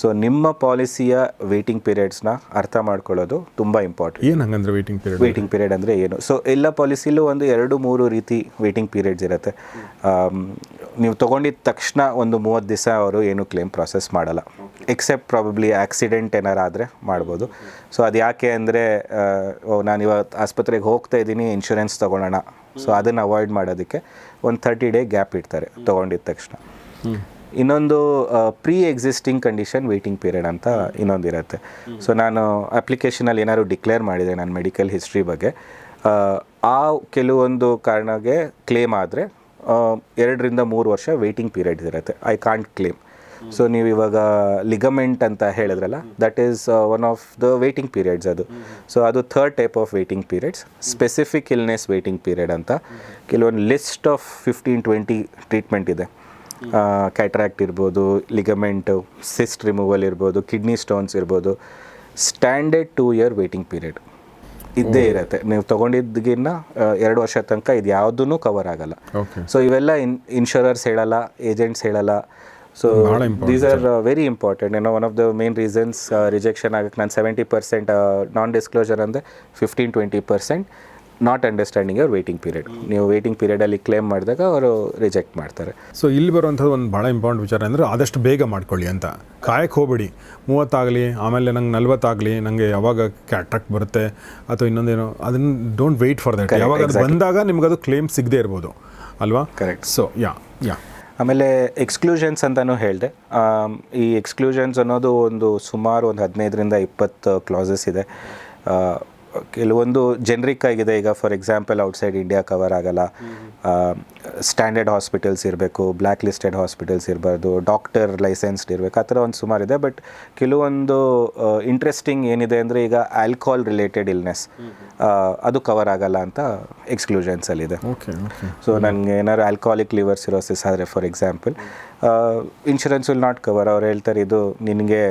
ಸೊ ನಿಮ್ಮ ಪಾಲಿಸಿಯ ವೆಯ್ಟಿಂಗ್ ಪೀರಿಯಡ್ಸ್ನ ಅರ್ಥ ಮಾಡ್ಕೊಳ್ಳೋದು ತುಂಬ ಇಂಪಾರ್ಟೆಂಟ್ ಏನು ಹಂಗಂದ್ರೆ ವೆಯ್ಟಿಂಗ್ ಪೀರಿಯಡ್ ವೇಟಿಂಗ್ ಪೀರಿಯಡ್ ಅಂದರೆ ಏನು? ಸೊ ಎಲ್ಲ ಪಾಲಿಸಿಲೂ ಒಂದು ಎರಡು ಮೂರು ರೀತಿ ವೇಟಿಂಗ್ ಪೀರಿಯಡ್ಸ್ ಇರುತ್ತೆ. ನೀವು ತೊಗೊಂಡಿದ್ದ ತಕ್ಷಣ ಒಂದು ಮೂವತ್ತು ದಿವಸ ಅವರು ಏನು ಕ್ಲೇಮ್ ಪ್ರಾಸೆಸ್ ಮಾಡಲ್ಲ. ಎಕ್ಸೆಪ್ಟ್ ಪ್ರಾಬಬ್ಲಿ ಆಕ್ಸಿಡೆಂಟ್ ಏನಾರು ಆದರೆ ಮಾಡ್ಬೋದು. ಸೊ ಅದು ಯಾಕೆ ಅಂದರೆ ನಾನು ಇವತ್ತು ಆಸ್ಪತ್ರೆಗೆ ಹೋಗ್ತಾ ಇದ್ದೀನಿ ಇನ್ಶೂರೆನ್ಸ್ ತೊಗೊಳ್ಳೋಣ. ಸೊ ಅದನ್ನು ಅವಾಯ್ಡ್ ಮಾಡೋದಕ್ಕೆ ಒಂದು ತರ್ಟಿ ಡೇ ಗ್ಯಾಪ್ ಇಡ್ತಾರೆ ತೊಗೊಂಡಿದ್ದ ತಕ್ಷಣ. ಇನ್ನೊಂದು pre existing condition waiting period ಅಂತ ಇನ್ನೊಂದು ಇರುತ್ತೆ ಸೊ ನಾನು ಅಪ್ಲಿಕೇಶನಲ್ಲಿ ಏನಾದ್ರು ಡಿಕ್ಲೇರ್ ಮಾಡಿದೆ ನನ್ನ ಮೆಡಿಕಲ್ ಹಿಸ್ಟ್ರಿ ಬಗ್ಗೆ. ಆ, ಕೆಲವೊಂದು ಕಾರಣಕ್ಕೆ ಕ್ಲೇಮ್ ಆದರೆ ಎರಡರಿಂದ ಮೂರು ವರ್ಷ ವೇಟಿಂಗ್ ಪೀರಿಯಡ್ ಇರುತ್ತೆ. ಐ ಕಾಂಟ್ ಕ್ಲೇಮ್ ಸೊ ನೀವು ಇವಾಗ ಲಿಗಮೆಂಟ್ ಅಂತ ಹೇಳಿದ್ರಲ್ಲ that is one of the waiting periods ಅದು. ಸೊ ಅದು third type of waiting periods specific illness waiting period ಅಂತ. ಕೆಲವೊಂದು list of fifteen twenty treatment ಇದೆ. ಕ್ಯಾಟ್ರಾಕ್ಟ್ ಇರ್ಬೋದು ಲಿಗಮೆಂಟು ಸಿಸ್ಟ್ ರಿಮೂವಲ್ ಇರ್ಬೋದು ಕಿಡ್ನಿ ಸ್ಟೋನ್ಸ್ ಇರ್ಬೋದು. Standard two year waiting period ಇದ್ದೇ ಇರುತ್ತೆ. ನೀವು ತೊಗೊಂಡಿದ್ದಗಿನ್ನ ಎರಡು ವರ್ಷ ತನಕ ಇದು ಯಾವುದೂ ಕವರ್ ಆಗಲ್ಲ ಸೊ ಇವೆಲ್ಲ ಇನ್ ಇನ್ಶೂರರ್ಸ್ ಹೇಳಲ್ಲ ಏಜೆಂಟ್ಸ್ ಹೇಳಲ್ಲ. So these are very important ಏನೋ one of the main reasons rejection ಆಗಕ್ಕೆ ನಾನು ಸೆವೆಂಟಿ ಪರ್ಸೆಂಟ್ ನಾನ್ ಡಿಸ್ಕ್ಲೋಜರ್ ಅಂದರೆ fifteen twenty percent not understanding ಅವ್ರ ವೇಟಿಂಗ್ ಪೀರಿಯಡ್ ನೀವು ವೇಟಿಂಗ್ ಪೀರಿಯಡಲ್ಲಿ ಕ್ಲೇಮ್ ಮಾಡಿದಾಗ ಅವರು ರಿಜೆಕ್ಟ್ ಮಾಡ್ತಾರೆ. ಸೊ ಇಲ್ಲಿ ಬರುವಂಥದ್ದು ಒಂದು ಭಾಳ ಇಂಪಾರ್ಟೆಂಟ್ ವಿಚಾರ ಅಂದರೆ ಆದಷ್ಟು ಬೇಗ ಮಾಡ್ಕೊಳ್ಳಿ ಅಂತ. ಕಾಯಕ್ಕೆ ಹೋಗ್ಬೇಡಿ. ಮೂವತ್ತಾಗಲಿ ಆಮೇಲೆ ನಂಗೆ ನಲ್ವತ್ತಾಗಲಿ ನನಗೆ ಯಾವಾಗ ಕ್ಯಾಟ್ರಾಕ್ಟ್ ಬರುತ್ತೆ ಅಥವಾ ಇನ್ನೊಂದೇನೋ ಅದನ್ನು ಡೋಂಟ್ ವೆಯ್ಟ್ ಫಾರ್ ದಟ್ ಯಾವಾಗ ಬಂದಾಗ ನಿಮ್ಗೆ ಅದು ಕ್ಲೇಮ್ ಸಿಗದೇ ಇರ್ಬೋದು. ಅಲ್ವಾ? ಕರೆಕ್ಟ್ ಸೊ ಯಾ ಯಾ ಆಮೇಲೆ ಎಕ್ಸ್ಕ್ಲೂಷನ್ಸ್ ಅಂತಲೂ ಹೇಳಿದೆ. ಈ ಎಕ್ಸ್ಕ್ಲೂಷನ್ಸ್ ಅನ್ನೋದು ಒಂದು ಸುಮಾರು ಒಂದು ಹದಿನೈದರಿಂದ ಇಪ್ಪತ್ತು ಕ್ಲಾಸಸ್ ಇದೆ. ಕೆಲವೊಂದು ಜೆನ್ರಿಕ್ ಆಗಿದೆ. ಈಗ for example outside India cover ಆಗಲ್ಲ. ಸ್ಟ್ಯಾಂಡರ್ಡ್ ಹಾಸ್ಪಿಟಲ್ಸ್ ಇರಬೇಕು ಬ್ಲ್ಯಾಕ್ ಲಿಸ್ಟೆಡ್ ಹಾಸ್ಪಿಟಲ್ಸ್ ಇರಬಾರ್ದು ಡಾಕ್ಟರ್ ಲೈಸೆನ್ಸ್ಡ್ ಇರಬೇಕು ಆ ಥರ ಒಂದು ಸುಮಾರಿದೆ ಇದೆ. ಬಟ್ ಕೆಲವೊಂದು ಇಂಟ್ರೆಸ್ಟಿಂಗ್ ಏನಿದೆ ಅಂದರೆ ಈಗ ಆಲ್ಕೋಹಾಲ್ ರಿಲೇಟೆಡ್ ಇಲ್ನೆಸ್ ಅದು ಕವರ್ ಆಗಲ್ಲ ಅಂತ ಎಕ್ಸ್ಕ್ಲೂಷನ್ಸಲ್ಲಿದೆ ಓಕೆ ಓಕೆ ಸೊ ನನಗೆ ಏನಾದ್ರು ಆಲ್ಕೋಹಾಲಿಕ್ ಲಿವರ್ ಸಿರೋಸಿಸ್ ಆದರೆ for example insurance will not cover ಅವ್ರು ಹೇಳ್ತಾರೆ ಇದು ನಿನಗೆ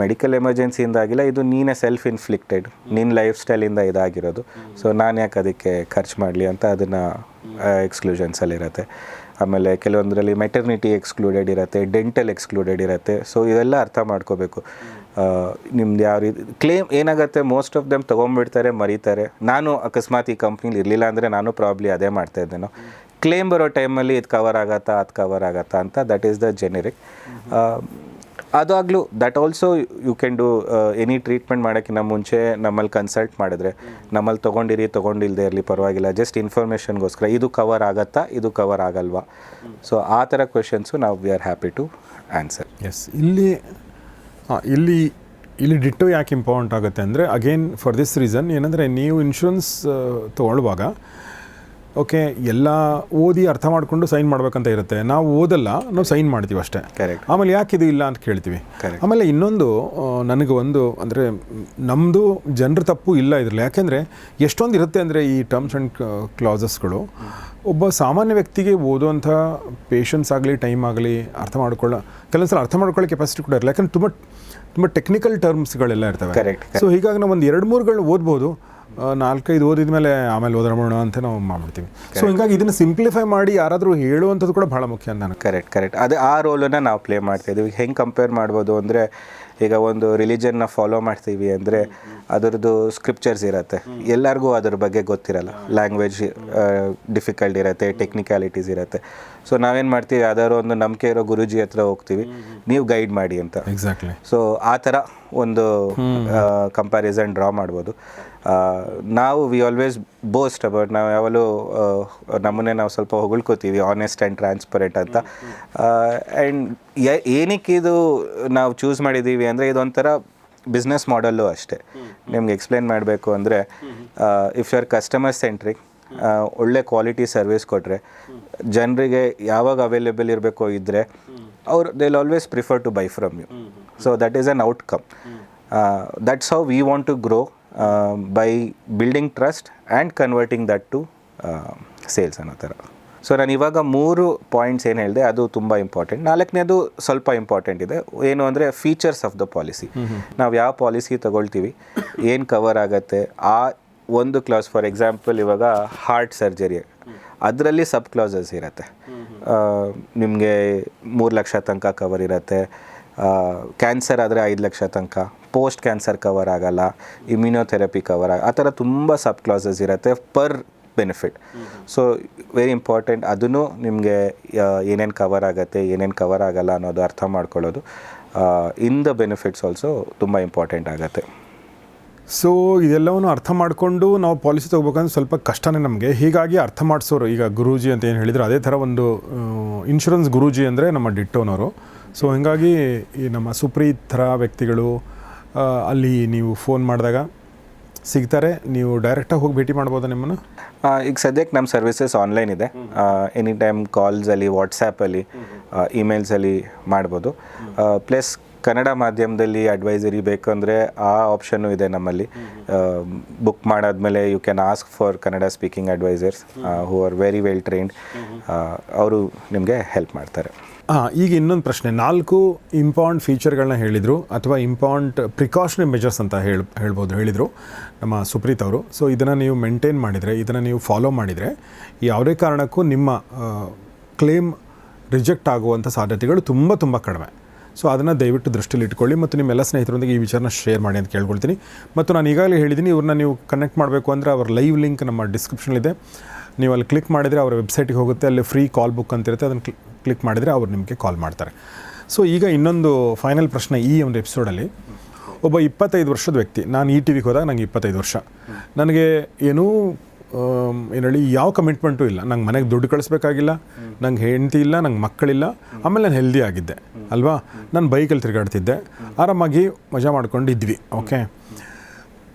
ಮೆಡಿಕಲ್ ಎಮರ್ಜೆನ್ಸಿಯಿಂದ ಆಗಿಲ್ಲ ಇದು ನೀನೇ ಸೆಲ್ಫ್ ಇನ್ಫ್ಲಿಕ್ಟೆಡ್ ನಿನ್ನ ಲೈಫ್ ಸ್ಟೈಲಿಂದ ಇದಾಗಿರೋದು. ಸೊ ನಾನು ಯಾಕೆ ಅದಕ್ಕೆ ಖರ್ಚು ಮಾಡಲಿ ಅಂತ ಅದನ್ನು ಎಕ್ಸ್ಕ್ಲೂಷನ್ಸಲ್ಲಿರುತ್ತೆ ಆಮೇಲೆ ಕೆಲವೊಂದರಲ್ಲಿ ಮೆಟರ್ನಿಟಿ ಎಕ್ಸ್ಕ್ಲೂಡೆಡ್ ಇರುತ್ತೆ ಡೆಂಟಲ್ ಎಕ್ಸ್ಕ್ಲೂಡೆಡ್ ಇರುತ್ತೆ. ಸೊ ಇದೆಲ್ಲ ಅರ್ಥ ಮಾಡ್ಕೋಬೇಕು. ನಿಮ್ದು ಯಾವ ರೀತಿ ಕ್ಲೇಮ್ ಏನಾಗುತ್ತೆ ಮೋಸ್ಟ್ ಆಫ್ ದೆಮ್ ತೊಗೊಂಡ್ಬಿಡ್ತಾರೆ, ಮರೀತಾರೆ. ನಾನು ಅಕಸ್ಮಾತ್ ಈ ಕಂಪ್ನಿಲಿ ಇರಲಿಲ್ಲ ಅಂದರೆ ನಾನು ಪ್ರಾಬ್ಲಿ ಅದೇ ಮಾಡ್ತಾ ಇದ್ದೇನೋ. ಕ್ಲೇಮ್ ಬರೋ ಟೈಮಲ್ಲಿ ಇದು ಕವರ್ ಆಗತ್ತಾ, ಅದು ಕವರ್ ಆಗತ್ತಾ ಅಂತ that is the generic ಅದಾಗಲೂ that also you can do any treatment ಮಾಡೋಕ್ಕಿಂತ ಮುಂಚೆ ನಮ್ಮಲ್ಲಿ ಕನ್ಸಲ್ಟ್ ಮಾಡಿದ್ರೆ, ನಮ್ಮಲ್ಲಿ ತೊಗೊಂಡಿರಿ ತೊಗೊಂಡಿಲ್ಲದೆ ಇರಲಿ, ಪರವಾಗಿಲ್ಲ ಜಸ್ಟ್ ಇನ್ಫಾರ್ಮೇಷನ್ಗೋಸ್ಕರ ಇದು ಕವರ್ ಆಗತ್ತಾ, ಇದು ಕವರ್ ಆಗಲ್ವಾ? ಸೊ ಆ ಥರ ಕ್ವೆಶನ್ಸು ನಾವು we are happy to answer yes ಇಲ್ಲಿ ಇಲ್ಲಿ ಇಲ್ಲಿ ಡಿಟ್ಟು ಯಾಕೆ ಇಂಪಾರ್ಟೆಂಟ್ ಆಗುತ್ತೆ ಅಂದರೆ ಅಗೇನ್ ಫಾರ್ ದಿಸ್ ರೀಸನ್ ಏನಂದರೆ, ನೀವು ಇನ್ಶೂರೆನ್ಸ್ ತೊಗೊಳ್ಳುವಾಗ ಓಕೆ ಎಲ್ಲ ಓದಿ ಅರ್ಥ ಮಾಡಿಕೊಂಡು ಸೈನ್ ಮಾಡ್ಬೇಕಂತ ಇರುತ್ತೆ. ನಾವು ಓದಲ್ಲ ನಾವು ಸೈನ್ ಮಾಡ್ತೀವಿ ಅಷ್ಟೇ. ಕರೆಕ್ಟ್ ಆಮೇಲೆ ಯಾಕೆ ಇದು ಇಲ್ಲ ಅಂತ ಕೇಳ್ತೀವಿ. ಆಮೇಲೆ ಇನ್ನೊಂದು ನನಗೆ ಒಂದು ಅಂದರೆ ನಮ್ಮದು ಜನರ ತಪ್ಪು ಇಲ್ಲ ಇದರಲ್ಲಿ. ಯಾಕೆಂದರೆ ಎಷ್ಟೊಂದು ಇರುತ್ತೆ ಅಂದರೆ ಈ ಟರ್ಮ್ಸ್ ಆ್ಯಂಡ್ ಕ್ಲಾಸಸ್ಗಳು ಒಬ್ಬ ಸಾಮಾನ್ಯ ವ್ಯಕ್ತಿಗೆ ಓದುವಂಥ ಪೇಷನ್ಸ್ ಆಗಲಿ ಟೈಮ್ ಆಗಲಿ ಅರ್ಥ ಮಾಡ್ಕೊಳ್ಳೋ ಕೆಲವೊಂದು ಸಲ ಅರ್ಥ ಮಾಡ್ಕೊಳ್ಳೋ ಕೆಪಾಸಿಟಿ ಕೂಡ ಇರಲ್ಲ. ಯಾಕಂದ್ರೆ ತುಂಬ ತುಂಬ ಟೆಕ್ನಿಕಲ್ ಟರ್ಮ್ಸ್ಗಳೆಲ್ಲ ಇರ್ತವೆ. ಸೊ ಹೀಗಾಗಿ ನಾವು ಒಂದು ಎರಡು ಮೂರುಗಳು ಓದ್ಬೋದು. ನಾಲ್ಕೈದು ಓದಿದ ಮೇಲೆ ಆಮೇಲೆ ಓದೋಣ ಅಂತ ನಾವು ಮಾಡ್ಬಿಡ್ತೀವಿ. ಸೊ ಹಿಂಗಾಗಿ ಇದನ್ನು ಸಿಂಪ್ಲಿಫೈ ಮಾಡಿ ಯಾರಾದರೂ ಹೇಳುವಂಥದ್ದು ಕೂಡ ಭಾಳ ಮುಖ್ಯ ಅಂತ ನಾನು ಕರೆಕ್ಟ್ ಕರೆಕ್ಟ್ ಅದು ಆ ರೋಲನ್ನು ನಾವು ಪ್ಲೇ ಮಾಡ್ತಾ ಇದ್ದೀವಿ ಹೆಂಗೆ ಕಂಪೇರ್ ಮಾಡ್ಬೋದು ಅಂದರೆ ಈಗ ಒಂದು ರಿಲಿಜನ್ನ ಫಾಲೋ ಮಾಡ್ತೀವಿ ಅಂದರೆ ಅದರದ್ದು ಸ್ಕ್ರಿಪ್ಚರ್ಸ್ ಇರುತ್ತೆ. ಎಲ್ಲರಿಗೂ ಅದ್ರ ಬಗ್ಗೆ ಗೊತ್ತಿರಲ್ಲ. ಲ್ಯಾಂಗ್ವೇಜ್ ಡಿಫಿಕಲ್ಟ್ ಇರುತ್ತೆ ಟೆಕ್ನಿಕ್ಯಾಲಿಟೀಸ್ ಇರುತ್ತೆ. ಸೊ ನಾವೇನು ಮಾಡ್ತೀವಿ ಯಾವ್ದಾದ್ರು ಒಂದು ನಂಬಿಕೆ ಇರೋ ಗುರುಜಿ ಹತ್ರ ಹೋಗ್ತೀವಿ. ನೀವು ಗೈಡ್ ಮಾಡಿ ಅಂತ. ಎಕ್ಸಾಕ್ಟ್ಲಿ ಸೊ ಆ ಥರ ಒಂದು ಕಂಪ್ಯಾರಿಸನ್ ಡ್ರಾ ಮಾಡ್ಬೋದು. ನಾವು ವಿ ಆಲ್ವೇಸ್ ಬೋಸ್ಟ್ ಅಬೌಟ್ ನಾವು ಯಾವಾಗಲೂ ನಮ್ಮನ್ನೇ ನಾವು ಸ್ವಲ್ಪ ಹೊಗಳ್ಕೋತೀವಿ ಆನೆಸ್ಟ್ ಆ್ಯಂಡ್ ಟ್ರಾನ್ಸ್ಪರೆಂಟ್ ಅಂತ. ಆ್ಯಂಡ್ ಏನಕ್ಕೆ ಇದು ನಾವು ಚೂಸ್ ಮಾಡಿದ್ದೀವಿ ಅಂದರೆ ಇದೊಂಥರ ಬಿಸ್ನೆಸ್ ಮಾಡಲ್ಲು ಅಷ್ಟೇ. ನಿಮ್ಗೆ ಎಕ್ಸ್ಪ್ಲೇನ್ ಮಾಡಬೇಕು ಅಂದರೆ if you are customer centric ಒಳ್ಳೆ ಕ್ವಾಲಿಟಿ ಸರ್ವಿಸ್ ಕೊಟ್ಟರೆ ಜನರಿಗೆ ಯಾವಾಗ ಅವೈಲೇಬಲ್ ಇರಬೇಕು ಇದ್ದರೆ ಅವ್ರು they always prefer to buy from you so that is an outcome that's how we want to grow by building trust and converting that to sales ಅನ್ನೋ ಥರ. So ನಾನು ಇವಾಗ ಮೂರು ಪಾಯಿಂಟ್ಸ್ ಏನು ಹೇಳಿದೆ ಅದು ತುಂಬ ಇಂಪಾರ್ಟೆಂಟ್ ನಾಲ್ಕನೇದು ಸ್ವಲ್ಪ ಇಂಪಾರ್ಟೆಂಟ್ ಇದೆ. ಏನು ಅಂದರೆ ಫೀಚರ್ಸ್ ಆಫ್ ದ ಪಾಲಿಸಿ ನಾವು ಯಾವ ಪಾಲಿಸಿ ತಗೊಳ್ತೀವಿ ಏನು ಕವರ್ ಆಗುತ್ತೆ ಆ ಒಂದು ಕ್ಲಾಸ್ ಫಾರ್ ಎಕ್ಸಾಂಪಲ್ ಇವಾಗ ಹಾರ್ಟ್ ಸರ್ಜರಿ ಅದರಲ್ಲಿ ಸಬ್ ಕ್ಲಾಸಸ್ ಇರುತ್ತೆ. ನಿಮಗೆ ಮೂರು ಲಕ್ಷ ತನಕ ಕವರ್ ಇರುತ್ತೆ ಕ್ಯಾನ್ಸರ್ ಆದರೆ ಐದು ಲಕ್ಷ ತನಕ ಪೋಸ್ಟ್ ಕ್ಯಾನ್ಸರ್ ಕವರ್ ಆಗಲ್ಲ ಇಮ್ಯುನೋಥೆರಪಿ ಕವರ್ ಆಗ ಆ ಥರ ತುಂಬ ಸಬ್ ಕ್ಲಾಸಸ್ ಇರುತ್ತೆ per benefit so very important ಅದನ್ನು ನಿಮಗೆ ಏನೇನು ಕವರ್ ಆಗುತ್ತೆ ಏನೇನು ಕವರ್ ಆಗಲ್ಲ ಅನ್ನೋದು ಅರ್ಥ ಮಾಡ್ಕೊಳ್ಳೋದು. ಇನ್ ದ ಬೆನಿಫಿಟ್ಸ್ ಆಲ್ಸೋ ತುಂಬ ಇಂಪಾರ್ಟೆಂಟ್ ಆಗುತ್ತೆ. ಸೊ ಇದೆಲ್ಲವನ್ನು ಅರ್ಥ ಮಾಡಿಕೊಂಡು ನಾವು ಪಾಲಿಸಿ ತೊಗೋಬೇಕಂದ್ರೆ ಸ್ವಲ್ಪ ಕಷ್ಟನೇ ನಮಗೆ. ಹೀಗಾಗಿ ಅರ್ಥ ಮಾಡಿಸೋರು ಈಗ ಗುರೂಜಿ ಅಂತ ಏನು ಹೇಳಿದ್ರು ಅದೇ ಥರ ಒಂದು ಇನ್ಶೂರೆನ್ಸ್ ಗುರೂಜಿ ಅಂದರೆ ನಮ್ಮ ಡಿಟ್ಟೋನವರು. ಸೊ ಹೀಗಾಗಿ ಈ ನಮ್ಮ ಸುಪ್ರೀತ್ ಥರ ವ್ಯಕ್ತಿಗಳು ಅಲ್ಲಿ ನೀವು ಫೋನ್ ಮಾಡಿದಾಗ ಸಿಗ್ತಾರೆ. ನೀವು ಡೈರೆಕ್ಟಾಗಿ ಹೋಗಿ ಭೇಟಿ ಮಾಡ್ಬೋದಾ ನಿಮ್ಮನ್ನು? ಈಗ ಸದ್ಯಕ್ಕೆ ನಮ್ಮ ಸರ್ವಿಸಸ್ ಆನ್ಲೈನ್ ಇದೆ. ಎನಿ ಟೈಮ್ ಕಾಲ್ಸಲ್ಲಿ ವಾಟ್ಸ್ಯಾಪಲ್ಲಿ ಇಮೇಲ್ಸಲ್ಲಿ ಮಾಡ್ಬೋದು. ಪ್ಲಸ್ ಕನ್ನಡ ಮಾಧ್ಯಮದಲ್ಲಿ ಅಡ್ವೈಸರಿ ಬೇಕಂದರೆ ಆ ಆಪ್ಷನ್ನು ಇದೆ ನಮ್ಮಲ್ಲಿ. ಬುಕ್ ಮಾಡಾದ್ಮೇಲೆ you can ask for Kannada speaking advisors who are very well trained ಅವರು ನಿಮಗೆ ಹೆಲ್ಪ್ ಮಾಡ್ತಾರೆ. ಹಾಂ ಈಗ ಇನ್ನೊಂದು ಪ್ರಶ್ನೆ. ನಾಲ್ಕು ಇಂಪಾರ್ಟೆಂಟ್ ಫೀಚರ್ಗಳನ್ನ ಹೇಳಿದರು ಅಥವಾ ಇಂಪಾರ್ಟೆಂಟ್ ಪ್ರಿಕಾಷನರಿ ಮೆಜರ್ಸ್ ಅಂತ ಹೇಳಿ ಹೇಳ್ಬೋದು ಹೇಳಿದರು ನಮ್ಮ ಸುಪ್ರೀತ್ ಅವರು. ಸೊ ಇದನ್ನು ನೀವು ಮೇಂಟೈನ್ ಮಾಡಿದರೆ ಇದನ್ನು ನೀವು ಫಾಲೋ ಮಾಡಿದರೆ ಯಾವುದೇ ಕಾರಣಕ್ಕೂ ನಿಮ್ಮ ಕ್ಲೇಮ್ ರಿಜೆಕ್ಟ್ ಆಗುವಂಥ ಸಾಧ್ಯತೆಗಳು ತುಂಬ ತುಂಬ ಕಡಿಮೆ. ಸೊ ಅದನ್ನು ದಯವಿಟ್ಟು ದೃಷ್ಟಿಯಲ್ಲಿ ಇಟ್ಕೊಳ್ಳಿ ಮತ್ತು ನಿಮ್ಮೆಲ್ಲ ಸ್ನೇಹಿತರೊಂದಿಗೆ ಈ ವಿಚಾರನ ಶೇರ್ ಮಾಡಿ ಅಂತ ಕೇಳ್ಕೊಳ್ತೀನಿ. ಮತ್ತು ನಾನು ಈಗಾಗಲೇ ಹೇಳಿದ್ದೀನಿ, ಇವ್ರನ್ನ ನೀವು ಕನೆಕ್ಟ್ ಮಾಡಬೇಕು ಅಂದರೆ ಅವ್ರ ಲೈವ್ ಲಿಂಕ್ ನಮ್ಮ ಡಿಸ್ಕ್ರಿಪ್ಷನಲ್ಲಿದೆ ನೀವು ಅಲ್ಲಿ ಕ್ಲಿಕ್ ಮಾಡಿದರೆ ಅವರ ವೆಬ್ಸೈಟಿಗೆ ಹೋಗುತ್ತೆ, ಅಲ್ಲಿ ಫ್ರೀ ಕಾಲ್ ಬುಕ್ ಅಂತ ಇರುತ್ತೆ, ಅದನ್ನು ಕ್ಲಿಕ್ ಮಾಡಿದರೆ ಅವ್ರು ನಿಮಗೆ ಕಾಲ್ ಮಾಡ್ತಾರೆ. ಸೊ ಈಗ ಇನ್ನೊಂದು ಫೈನಲ್ ಪ್ರಶ್ನೆ ಈ ಒಂದು ಎಪಿಸೋಡಲ್ಲಿ ಒಬ್ಬ ಇಪ್ಪತ್ತೈದು ವರ್ಷದ ವ್ಯಕ್ತಿ, ನಾನು ಈ ಟಿ ವಿಗೆ ಹೋದಾಗ ನನಗೆ ಇಪ್ಪತ್ತೈದು ವರ್ಷ. ನನಗೆ ಏನೂ ಆಮ್, ಏನು ಯಾವ ಕಮಿಟ್ಮೆಂಟು ಇಲ್ಲ. ನಂಗೆ ಮನೆಗೆ ದುಡ್ಡು ಕಳಿಸ್ಬೇಕಾಗಿಲ್ಲ ನಂಗೆ ಹೆಂಡತಿ ಇಲ್ಲ ನಂಗೆ ಮಕ್ಕಳಿಲ್ಲ ಆಮೇಲೆ ನಾನು ಹೆಲ್ದಿ ಆಗಿದ್ದೆ ಅಲ್ವಾ? ನಾನು ಬೈಕಲ್ಲಿ ತಿರುಗಾಡ್ತಿದ್ದೆ ಆರಾಮಾಗಿ ಮಜಾ ಮಾಡ್ಕೊಂಡು ಇದ್ವಿ ಓಕೆ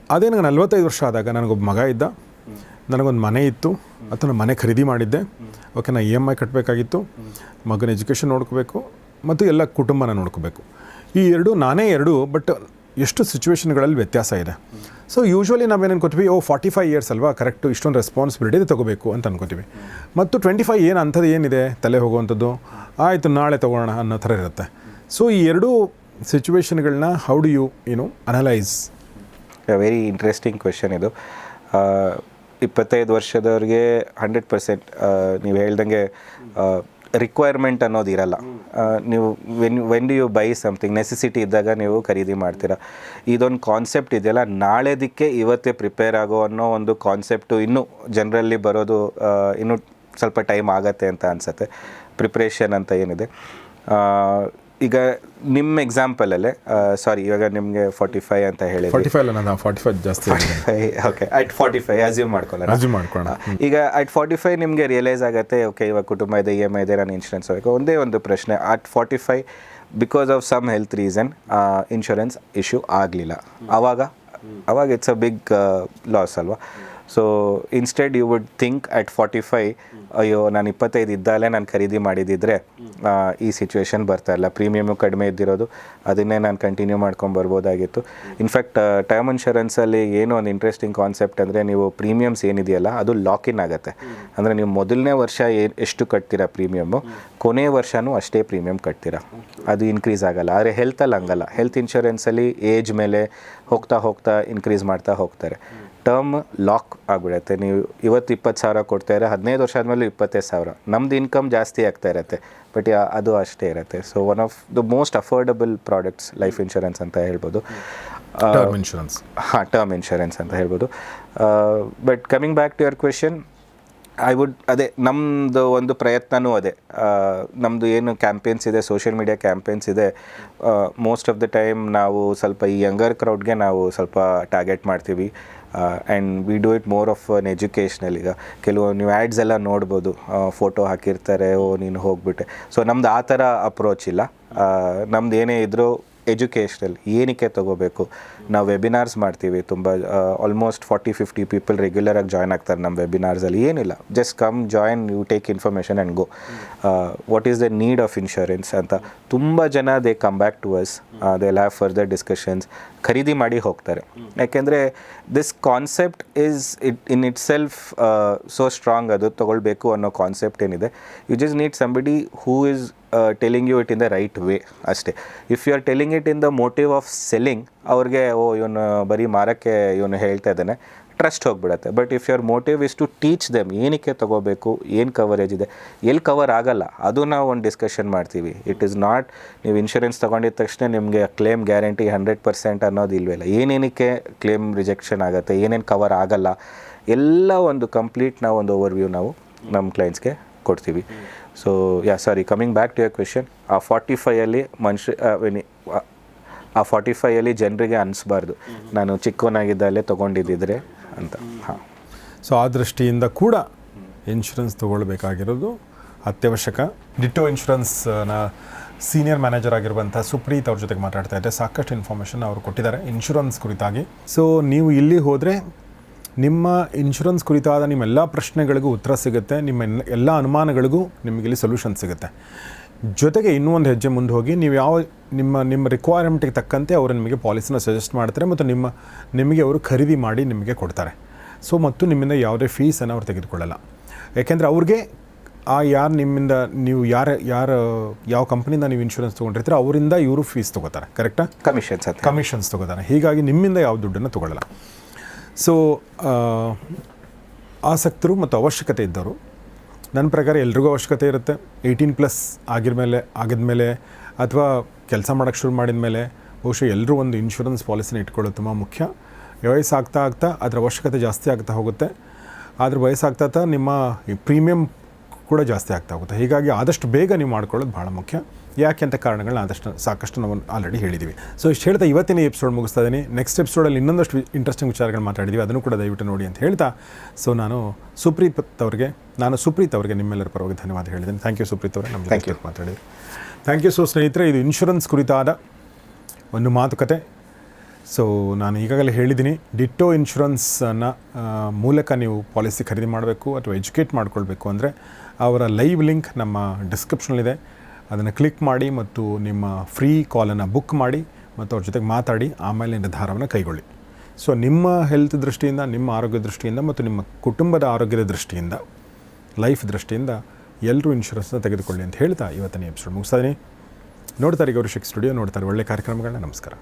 ಅದೇ ನನಗೆ ನಲ್ವತ್ತೈದು ವರ್ಷ ಆದಾಗ ನನಗೊಬ್ಬ ಮಗ ಇದ್ದ. ನನಗೊಂದು ಮನೆ ಇತ್ತು ಅಥವಾ ನಾನು ಮನೆ ಖರೀದಿ ಮಾಡಿದ್ದೆ ಓಕೆ ನಾನು ಇ ಎಂ ಐ ಕಟ್ಟಬೇಕಾಗಿತ್ತು ಮಗನ ಎಜುಕೇಷನ್ ನೋಡ್ಕೋಬೇಕು ಮತ್ತು ಎಲ್ಲ ಕುಟುಂಬನ ನೋಡ್ಕೋಬೇಕು. ಈ ಎರಡು ನಾನೇ ಎರಡು ಬಟ್ ಎಷ್ಟು ಸಿಚುವೇಶನ್ಗಳಲ್ಲಿ ವ್ಯತ್ಯಾಸ ಇದೆ. ಸೊ ಯೂಶ್ವಲಿ ನಾವೇನು ಅನ್ಕೋತೀವಿ, ಓ ಫಾರ್ಟಿ ಫೈವ್ ಇಯರ್ಸ್ ಅಲ್ವಾ ಕರೆಕ್ಟು ಇಷ್ಟೊಂದು ರೆಸ್ಪಾನ್ಸಿಬಿಲಿಟಿ ತೊಗೋಬೇಕು ಅಂತ ಅನ್ಕೋತೀವಿ. ಮತ್ತು ಟ್ವೆಂಟಿ ಫೈವ್ ಏನು ಅಂಥದ್ದು ಏನಿದೆ, ತಲೆ ಹೋಗುವಂಥದ್ದು? ಆಯಿತು, ನಾಳೆ ತೊಗೊಳ್ಳೋಣ ಅನ್ನೋ ಥರ ಇರುತ್ತೆ. ಸೊ ಈ ಎರಡೂ ಸಿಚುವೇಶನ್ಗಳನ್ನ ಹೌ ಡು ಯು ಏನು ಅನಲೈಸ್ ವೆರಿ ಇಂಟ್ರೆಸ್ಟಿಂಗ್ ಕ್ವೆಶನ್ ಇದು. ಇಪ್ಪತ್ತೈದು ವರ್ಷದವ್ರಿಗೆ ಹಂಡ್ರೆಡ್ ಪರ್ಸೆಂಟ್ ನೀವು ಹೇಳ್ದಂಗೆ ರಿಕ್ವೈರ್ಮೆಂಟ್ ಅನ್ನೋದು ಇರಲ್ಲ. ನೀವು when when do you buy something necessity ಇದ್ದಾಗ ನೀವು ಖರೀದಿ ಮಾಡ್ತೀರಾ. ಇದೊಂದು ಕಾನ್ಸೆಪ್ಟ್ ಇದೆಯಲ್ಲ. ನಾಳೆದಕ್ಕೆ ಇವತ್ತೇ ಪ್ರಿಪೇರ್ ಆಗೋ ಅನ್ನೋ ಒಂದು ಕಾನ್ಸೆಪ್ಟು ಇನ್ನೂ ಜನರಲ್ಲಿ ಬರೋದು ಇನ್ನೂ ಸ್ವಲ್ಪ ಟೈಮ್ ಆಗತ್ತೆ ಅಂತ ಅನಿಸುತ್ತೆ. ಪ್ರಿಪ್ರೇಷನ್ ಅಂತ ಏನಿದೆ. ಈಗ ನಿಮ್ಮ ಎಕ್ಸಾಂಪಲಲ್ಲೇ ಸಾರಿ ಇವಾಗ ನಿಮಗೆ ಫಾರ್ಟಿ ಫೈವ್ ಅಂತ ಹೇಳಿ ಫಾರ್ಟಿ ಫೈವ್ ಅಲ್ಲ ನಾನು ಫಾರ್ಟಿ ಫೈವ್ ಜಾಸ್ತಿ okay at forty five assume ಮಾಡ್ಕೊಳ್ಳೋಣ. ಅಸ್ಯೂಮ್ ಮಾಡ್ಕೊಳ್ಳೋಣ. ಈಗ ಅಟ್ ಫಾರ್ಟಿ ಫೈವ್ ನಿಮಗೆ ರಿಯಲೈಸ್ ಆಗುತ್ತೆ ಓಕೆ ಇವಾಗ ಕುಟುಂಬ ಇದೆ ಇ ಎಂ ಐ ಇದೆ ನಾನು ಇನ್ಶೂರೆನ್ಸ್ ಹೋಗಬೇಕು ಒಂದೇ ಒಂದು ಪ್ರಶ್ನೆ at forty five because of some health reason insurance issue ಆಗಲಿಲ್ಲ. ಆವಾಗ ಅವಾಗ ಇಟ್ಸ್ ಅ ಬಿಗ್ ಲಾಸ್ ಅಲ್ವಾ? So instead you would think at forty five ಅಯ್ಯೋ ನಾನು ಇಪ್ಪತ್ತೈದು ಇದ್ದಾಗಲೇ ನಾನು ಖರೀದಿ ಮಾಡಿದಿದ್ರೆ ಈ ಸಿಚುವೇಶನ್ ಬರ್ತಾ ಇಲ್ಲ. ಪ್ರೀಮಿಯಮು ಕಡಿಮೆ ಇದ್ದಿರೋದು ಅದನ್ನೇ ನಾನು ಕಂಟಿನ್ಯೂ ಮಾಡ್ಕೊಂಡು ಬರ್ಬೋದಾಗಿತ್ತು. ಇನ್ಫ್ಯಾಕ್ಟ್ ಟರ್ಮ್ ಇನ್ಶೂರೆನ್ಸಲ್ಲಿ ಏನು ಒಂದು ಇಂಟ್ರೆಸ್ಟಿಂಗ್ ಕಾನ್ಸೆಪ್ಟ್ ಅಂದರೆ ನೀವು ಪ್ರೀಮಿಯಮ್ಸ್ ಏನಿದೆಯಲ್ಲ ಅದು ಲಾಕ್ ಇನ್ ಆಗುತ್ತೆ ಅಂದರೆ ನೀವು ಮೊದಲನೇ ವರ್ಷ ಎಷ್ಟು ಕಟ್ತೀರಾ ಪ್ರೀಮಿಯಮ್ಮು ಕೊನೆ ವರ್ಷವೂ ಅಷ್ಟೇ ಪ್ರೀಮಿಯಮ್ ಕಟ್ತೀರಾ. ಅದು ಇನ್ಕ್ರೀಸ್ ಆಗಲ್ಲ. ಆದರೆ ಹೆಲ್ತಲ್ಲಿ ಹಂಗಲ್ಲ ಹೆಲ್ತ್ ಇನ್ಶೂರೆನ್ಸಲ್ಲಿ ಏಜ್ ಮೇಲೆ ಹೋಗ್ತಾ ಹೋಗ್ತಾ ಇನ್ಕ್ರೀಸ್ ಮಾಡ್ತಾ ಹೋಗ್ತಾರೆ. ಟರ್ಮ್ ಲಾಕ್ ಆಗಿಬಿಡುತ್ತೆ. ನೀವು ಇವತ್ತು ಇಪ್ಪತ್ತು ಸಾವಿರ ಕೊಡ್ತಾ ಇರೋ ಹದಿನೈದು ವರ್ಷ ಆದಮೇಲೆ ಇಪ್ಪತ್ತೈದು ಸಾವಿರ. ನಮ್ದು ಇನ್ಕಮ್ ಜಾಸ್ತಿ ಆಗ್ತಾ ಇರುತ್ತೆ. ಬಟ್ ಅದು ಅಷ್ಟೇ ಇರುತ್ತೆ. So one of the most affordable products life insurance ಅಂತ ಹೇಳ್ಬೋದು. ಟರ್ಮ್ ಇನ್ಶೂರೆನ್ಸ್ ಹಾಂ ಟರ್ಮ್ ಇನ್ಶೂರೆನ್ಸ್ ಅಂತ ಹೇಳ್ಬೋದು. But coming back to your question I would ಅದೇ ನಮ್ಮದು ಒಂದು ಪ್ರಯತ್ನವೂ ಅದೇ. ನಮ್ಮದು ಏನು ಕ್ಯಾಂಪೇನ್ಸ್ ಇದೆ ಸೋಷಿಯಲ್ ಮೀಡಿಯಾ ಕ್ಯಾಂಪೇನ್ಸ್ ಇದೆ. ಮೋಸ್ಟ್ ಆಫ್ ದ ಟೈಮ್ ನಾವು ಸ್ವಲ್ಪ ಈ ಯಂಗರ್ ಕ್ರೌಡ್ಗೆ ನಾವು ಸ್ವಲ್ಪ ಟಾರ್ಗೆಟ್ ಮಾಡ್ತೀವಿ. And we do it more of an educational ಈಗ ಕೆಲವು ನೀವು ಆ್ಯಡ್ಸ್ ಎಲ್ಲ ನೋಡ್ಬೋದು ಫೋಟೋ ಹಾಕಿರ್ತಾರೆ, ಓ, ನೀನು ಹೋಗ್ಬಿಟ್ಟೆ. ಸೊ ನಮ್ದು ಆ ಥರ ಅಪ್ರೋಚ್ ಇಲ್ಲ. ನಮ್ದು ಏನೇ ಇದ್ರೂ ಎಜುಕೇಷ್ನಲ್ ಏನಕ್ಕೆ ತೊಗೋಬೇಕು? ನಾವು ವೆಬಿನಾರ್ಸ್ ಮಾಡ್ತೀವಿ ತುಂಬ ಆಲ್ಮೋಸ್ಟ್ ಫಾರ್ಟಿ ಫಿಫ್ಟಿ ಪೀಪಲ್ ರೆಗ್ಯುಲರಾಗಿ ಜಾಯ್ನ್ ಆಗ್ತಾರೆ ನಮ್ಮ ವೆಬಿನಾರ್ಸಲ್ಲಿ ಏನಿಲ್ಲ. Just come join you take information and go what is the need of insurance ಅಂತ. ತುಂಬ ಜನ they come back to us they have further discussions ಖರೀದಿ ಮಾಡಿ ಹೋಗ್ತಾರೆ. ಯಾಕೆಂದರೆ this concept is it in it self so strong ಅದು ತೊಗೊಳ್ಬೇಕು ಅನ್ನೋ ಕಾನ್ಸೆಪ್ಟ್ ಏನಿದೆ. You just need somebody who is telling you it in the right way ಅಷ್ಟೇ. If you are telling it in the motive of selling ಅವ್ರಿಗೆ, ಓ, ಇವನು ಬರೀ ಮಾರಕ್ಕೆ ಇವನು ಹೇಳ್ತಾ ಇದ್ದಾನೆ trust ಹೋಗಿಬಿಡತ್ತೆ. But if your motive is to teach them ಏನಕ್ಕೆ ತೊಗೋಬೇಕು, ಏನು ಕವರೇಜ್ ಇದೆ, ಎಲ್ಲಿ ಕವರ್ ಆಗಲ್ಲ, ಅದು ನಾವು ಒಂದು ಡಿಸ್ಕಷನ್ ಮಾಡ್ತೀವಿ. ಇಟ್ ಈಸ್ ನಾಟ್ ನೀವು ಇನ್ಶೂರೆನ್ಸ್ ತೊಗೊಂಡಿದ ತಕ್ಷಣ ನಿಮಗೆ ಕ್ಲೇಮ್ ಗ್ಯಾರಂಟಿ ಹಂಡ್ರೆಡ್ ಪರ್ಸೆಂಟ್ ಅನ್ನೋದು ಇಲ್ವಿಲ್ಲ. ಏನೇನಕ್ಕೆ ಕ್ಲೇಮ್ ರಿಜೆಕ್ಷನ್ ಆಗುತ್ತೆ, ಏನೇನು ಕವರ್ ಆಗಲ್ಲ, ಎಲ್ಲ ಒಂದು ಕಂಪ್ಲೀಟ್ ನಾವು ಒಂದು ಓವರ್ ವ್ಯೂ ನಾವು ನಮ್ಮ ಕ್ಲೈಂಟ್ಸ್ಗೆ ಕೊಡ್ತೀವಿ. So yeah sorry coming back to your question ಆ ಫಾರ್ಟಿ ಫೈಯಲ್ಲಿ ಮನುಷ್ಯ, ಆ ಫಾರ್ಟಿ ಫೈಯಲ್ಲಿ ಜನರಿಗೆ ಅನಿಸ್ಬಾರ್ದು. ನಾನು ಚಿಕ್ಕವನಾಗಿದ್ದಲ್ಲೇ ತೊಗೊಂಡಿದ್ದಿದ್ರೆ ಅಂತ. ಹಾಂ. ಸೊ ಆ ದೃಷ್ಟಿಯಿಂದ ಕೂಡ ಇನ್ಶೂರೆನ್ಸ್ ತೊಗೊಳ್ಬೇಕಾಗಿರೋದು ಅತ್ಯವಶ್ಯಕ. ಡಿಟೋ ಇನ್ಶೂರೆನ್ಸ್ನ ಸೀನಿಯರ್ ಮ್ಯಾನೇಜರ್ ಆಗಿರುವಂಥ ಸುಪ್ರೀತ್ ಅವ್ರ ಜೊತೆಗೆ ಮಾತಾಡ್ತಾ ಇದ್ದೆ. ಸಾಕಷ್ಟು ಇನ್ಫಾರ್ಮೇಷನ್ ಅವರು ಕೊಟ್ಟಿದ್ದಾರೆ. ಇನ್ಶೂರೆನ್ಸ್ ಕುರಿತಾಗಿ. ಸೊ ನೀವು ಇಲ್ಲಿ ಹೋದರೆ ನಿಮ್ಮ ಇನ್ಶೂರೆನ್ಸ್ ಕುರಿತಾದ ನಿಮ್ಮ ಎಲ್ಲ ಪ್ರಶ್ನೆಗಳಿಗೂ ಉತ್ತರ ಸಿಗುತ್ತೆ. ನಿಮ್ಮ ಎಲ್ಲ ಅನುಮಾನಗಳಿಗೂ ನಿಮಗೆ ಇಲ್ಲಿ ಸೊಲ್ಯೂಷನ್ ಸಿಗುತ್ತೆ. ಜೊತೆಗೆ ಇನ್ನೂ ಒಂದು ಹೆಜ್ಜೆ ಮುಂದೆ ಹೋಗಿ ನೀವು ಯಾವ ನಿಮ್ಮ ನಿಮ್ಮ ರಿಕ್ವೈರ್ಮೆಂಟಿಗೆ ತಕ್ಕಂತೆ ಅವರು ನಿಮಗೆ ಪಾಲಿಸಿನ ಸಜೆಸ್ಟ್ ಮಾಡ್ತಾರೆ ಮತ್ತು ನಿಮ್ಮ ನಿಮಗೆ ಅವರು ಖರೀದಿ ಮಾಡಿ ನಿಮಗೆ ಕೊಡ್ತಾರೆ. ಸೊ ಮತ್ತು ನಿಮ್ಮಿಂದ ಯಾವುದೇ ಫೀಸನ್ನು ಅವ್ರು ತೆಗೆದುಕೊಳ್ಳಲ್ಲ. ಯಾಕೆಂದರೆ ಅವ್ರಿಗೆ ಆ ಯಾರು ನಿಮ್ಮಿಂದ ನೀವು ಯಾರು ಯಾರು ಯಾವ ಕಂಪ್ನಿಯಿಂದ ನೀವು ಇನ್ಶೂರೆನ್ಸ್ ತೊಗೊಂಡಿರ್ತೀರ ಅವರಿಂದ ಇವರು ಫೀಸ್ ತೊಗೋತಾರೆ. ಕರೆಕ್ಟಾ ಕಮಿಷನ್ಸ್ ಕಮಿಷನ್ಸ್ ತೊಗೋತಾರೆ. ಹೀಗಾಗಿ ನಿಮ್ಮಿಂದ ಯಾವ ದುಡ್ಡನ್ನು ತೊಗೊಳ್ಳಲ್ಲ. ಸೊ ಆಸಕ್ತರು ಮತ್ತು ಅವಶ್ಯಕತೆ ಇದ್ದವರು, ನನ್ನ ಪ್ರಕಾರ ಎಲ್ರಿಗೂ ಅವಶ್ಯಕತೆ ಇರುತ್ತೆ. ಏಯ್ಟೀನ್ ಪ್ಲಸ್ ಆಗಿದ್ಮೇಲೆ ಆಗಿದ್ಮೇಲೆ ಅಥವಾ ಕೆಲಸ ಮಾಡೋಕ್ಕೆ ಶುರು ಮಾಡಿದ ಮೇಲೆ ಬಹುಶಃ ಎಲ್ಲರೂ ಒಂದು ಇನ್ಶೂರೆನ್ಸ್ ಪಾಲಿಸಿನ ಇಟ್ಕೊಳ್ಳೋದು ತುಂಬ ಮುಖ್ಯ. ವಯಸ್ಸಾಗ್ತಾ ಆಗ್ತಾ ಅದರ ಅವಶ್ಯಕತೆ ಜಾಸ್ತಿ ಆಗ್ತಾ ಹೋಗುತ್ತೆ. ಅದ್ರ ವಯಸ್ಸಾಗ್ತಾ ನಿಮ್ಮ ಪ್ರೀಮಿಯಂ ಕೂಡ ಜಾಸ್ತಿ ಆಗ್ತಾ ಹೋಗುತ್ತೆ. ಹೀಗಾಗಿ ಆದಷ್ಟು ಬೇಗ ನೀವು ಮಾಡ್ಕೊಳ್ಳೋದು ಭಾಳ ಮುಖ್ಯ. ಯಾಕೆ ಅಂತ ಕಾರಣಗಳನ್ನ ಆದಷ್ಟು ಸಾಕಷ್ಟು ನಾವು ಆಲ್ರೆಡಿ ಹೇಳಿದ್ದೀವಿ ಸೊ ಇಷ್ಟು ಹೇಳ್ತಾ ಇವತ್ತಿನ ಎಪಿಸೋಡ್ ಮುಗಿಸ್ತಾ ಇದ್ದೀನಿ. ನೆಕ್ಸ್ಟ್ ಎಪಿಸೋಡಲ್ಲಿ ಇನ್ನೊಂದಷ್ಟು ಇಂಟ್ರೆಸ್ಟಿಂಗ್ ವಿಚಾರಗಳು ಮಾತಾಡಿದ್ದೀವಿ ಅದನ್ನು ಕೂಡ ದಯವಿಟ್ಟು ನೋಡಿ ಅಂತ ಹೇಳ್ತಾ. ಸೊ ನಾನು ಸುಪ್ರೀತ್ ಅವ್ರಿಗೆ ನಾನು ಸುಪ್ರೀತ್ ಅವರಿಗೆ ನಿಮ್ಮೆಲ್ಲರ ಪರವಾಗಿ ಧನ್ಯವಾದ ಹೇಳಿದ್ದೀನಿ. ಥ್ಯಾಂಕ್ ಯು ಸುಪ್ರೀತ್ ಅವರೇ. ನಮ್ಮ ಥ್ಯಾಂಕ್ ಜೊತೆ ಮಾತಾಡಿದ್ರು. ಥ್ಯಾಂಕ್ ಯು ಸೊ ಸ್ನೇಹಿತರೆ ಇದು ಇನ್ಶೂರೆನ್ಸ್ ಕುರಿತಾದ ಒಂದು ಮಾತುಕತೆ. ಸೊ ನಾನು ಈಗಾಗಲೇ ಹೇಳಿದ್ದೀನಿ ಡಿಟ್ಟೋ ಇನ್ಶೂರೆನ್ಸನ್ನು ಮೂಲಕ ನೀವು ಪಾಲಿಸಿ ಖರೀದಿ ಮಾಡಬೇಕು ಅಥವಾ ಎಜುಕೇಟ್ ಮಾಡಿಕೊಳ್ಬೇಕು ಅಂದರೆ ಅವರ ಲೈವ್ ಲಿಂಕ್ ನಮ್ಮ ಡಿಸ್ಕ್ರಿಪ್ಷನಲ್ಲಿದೆ ಅದನ್ನು ಕ್ಲಿಕ್ ಮಾಡಿ ಮತ್ತು ನಿಮ್ಮ ಫ್ರೀ ಕಾಲನ್ನು ಬುಕ್ ಮಾಡಿ ಮತ್ತು ಅವ್ರ ಜೊತೆಗೆ ಮಾತಾಡಿ, ಆಮೇಲೆ ನಿರ್ಧಾರವನ್ನು ಕೈಗೊಳ್ಳಿ. ಸೊ ನಿಮ್ಮ ಹೆಲ್ತ್ ದೃಷ್ಟಿಯಿಂದ, ನಿಮ್ಮ ಆರೋಗ್ಯ ದೃಷ್ಟಿಯಿಂದ ಮತ್ತು ನಿಮ್ಮ ಕುಟುಂಬದ ಆರೋಗ್ಯದ ದೃಷ್ಟಿಯಿಂದ ಲೈಫ್ ದೃಷ್ಟಿಯಿಂದ ಎಲ್ಲರೂ ಇನ್ಶೂರೆನ್ಸ್ನ ತೆಗೆದುಕೊಳ್ಳಿ ಅಂತ ಹೇಳ್ತಾ ಇವತ್ತಿನ ಎಪಿಸೋಡ್ ಮುಗಿಸ್ತಾ ಇದ್ದೀನಿ. ನೋಡ್ತಾರೆ ಗೌರಿಶಕ್ ಸ್ಟುಡಿಯೋ ನೋಡ್ತಾರೆ ಒಳ್ಳೆ ಕಾರ್ಯಕ್ರಮಗಳನ್ನ. ನಮಸ್ಕಾರ.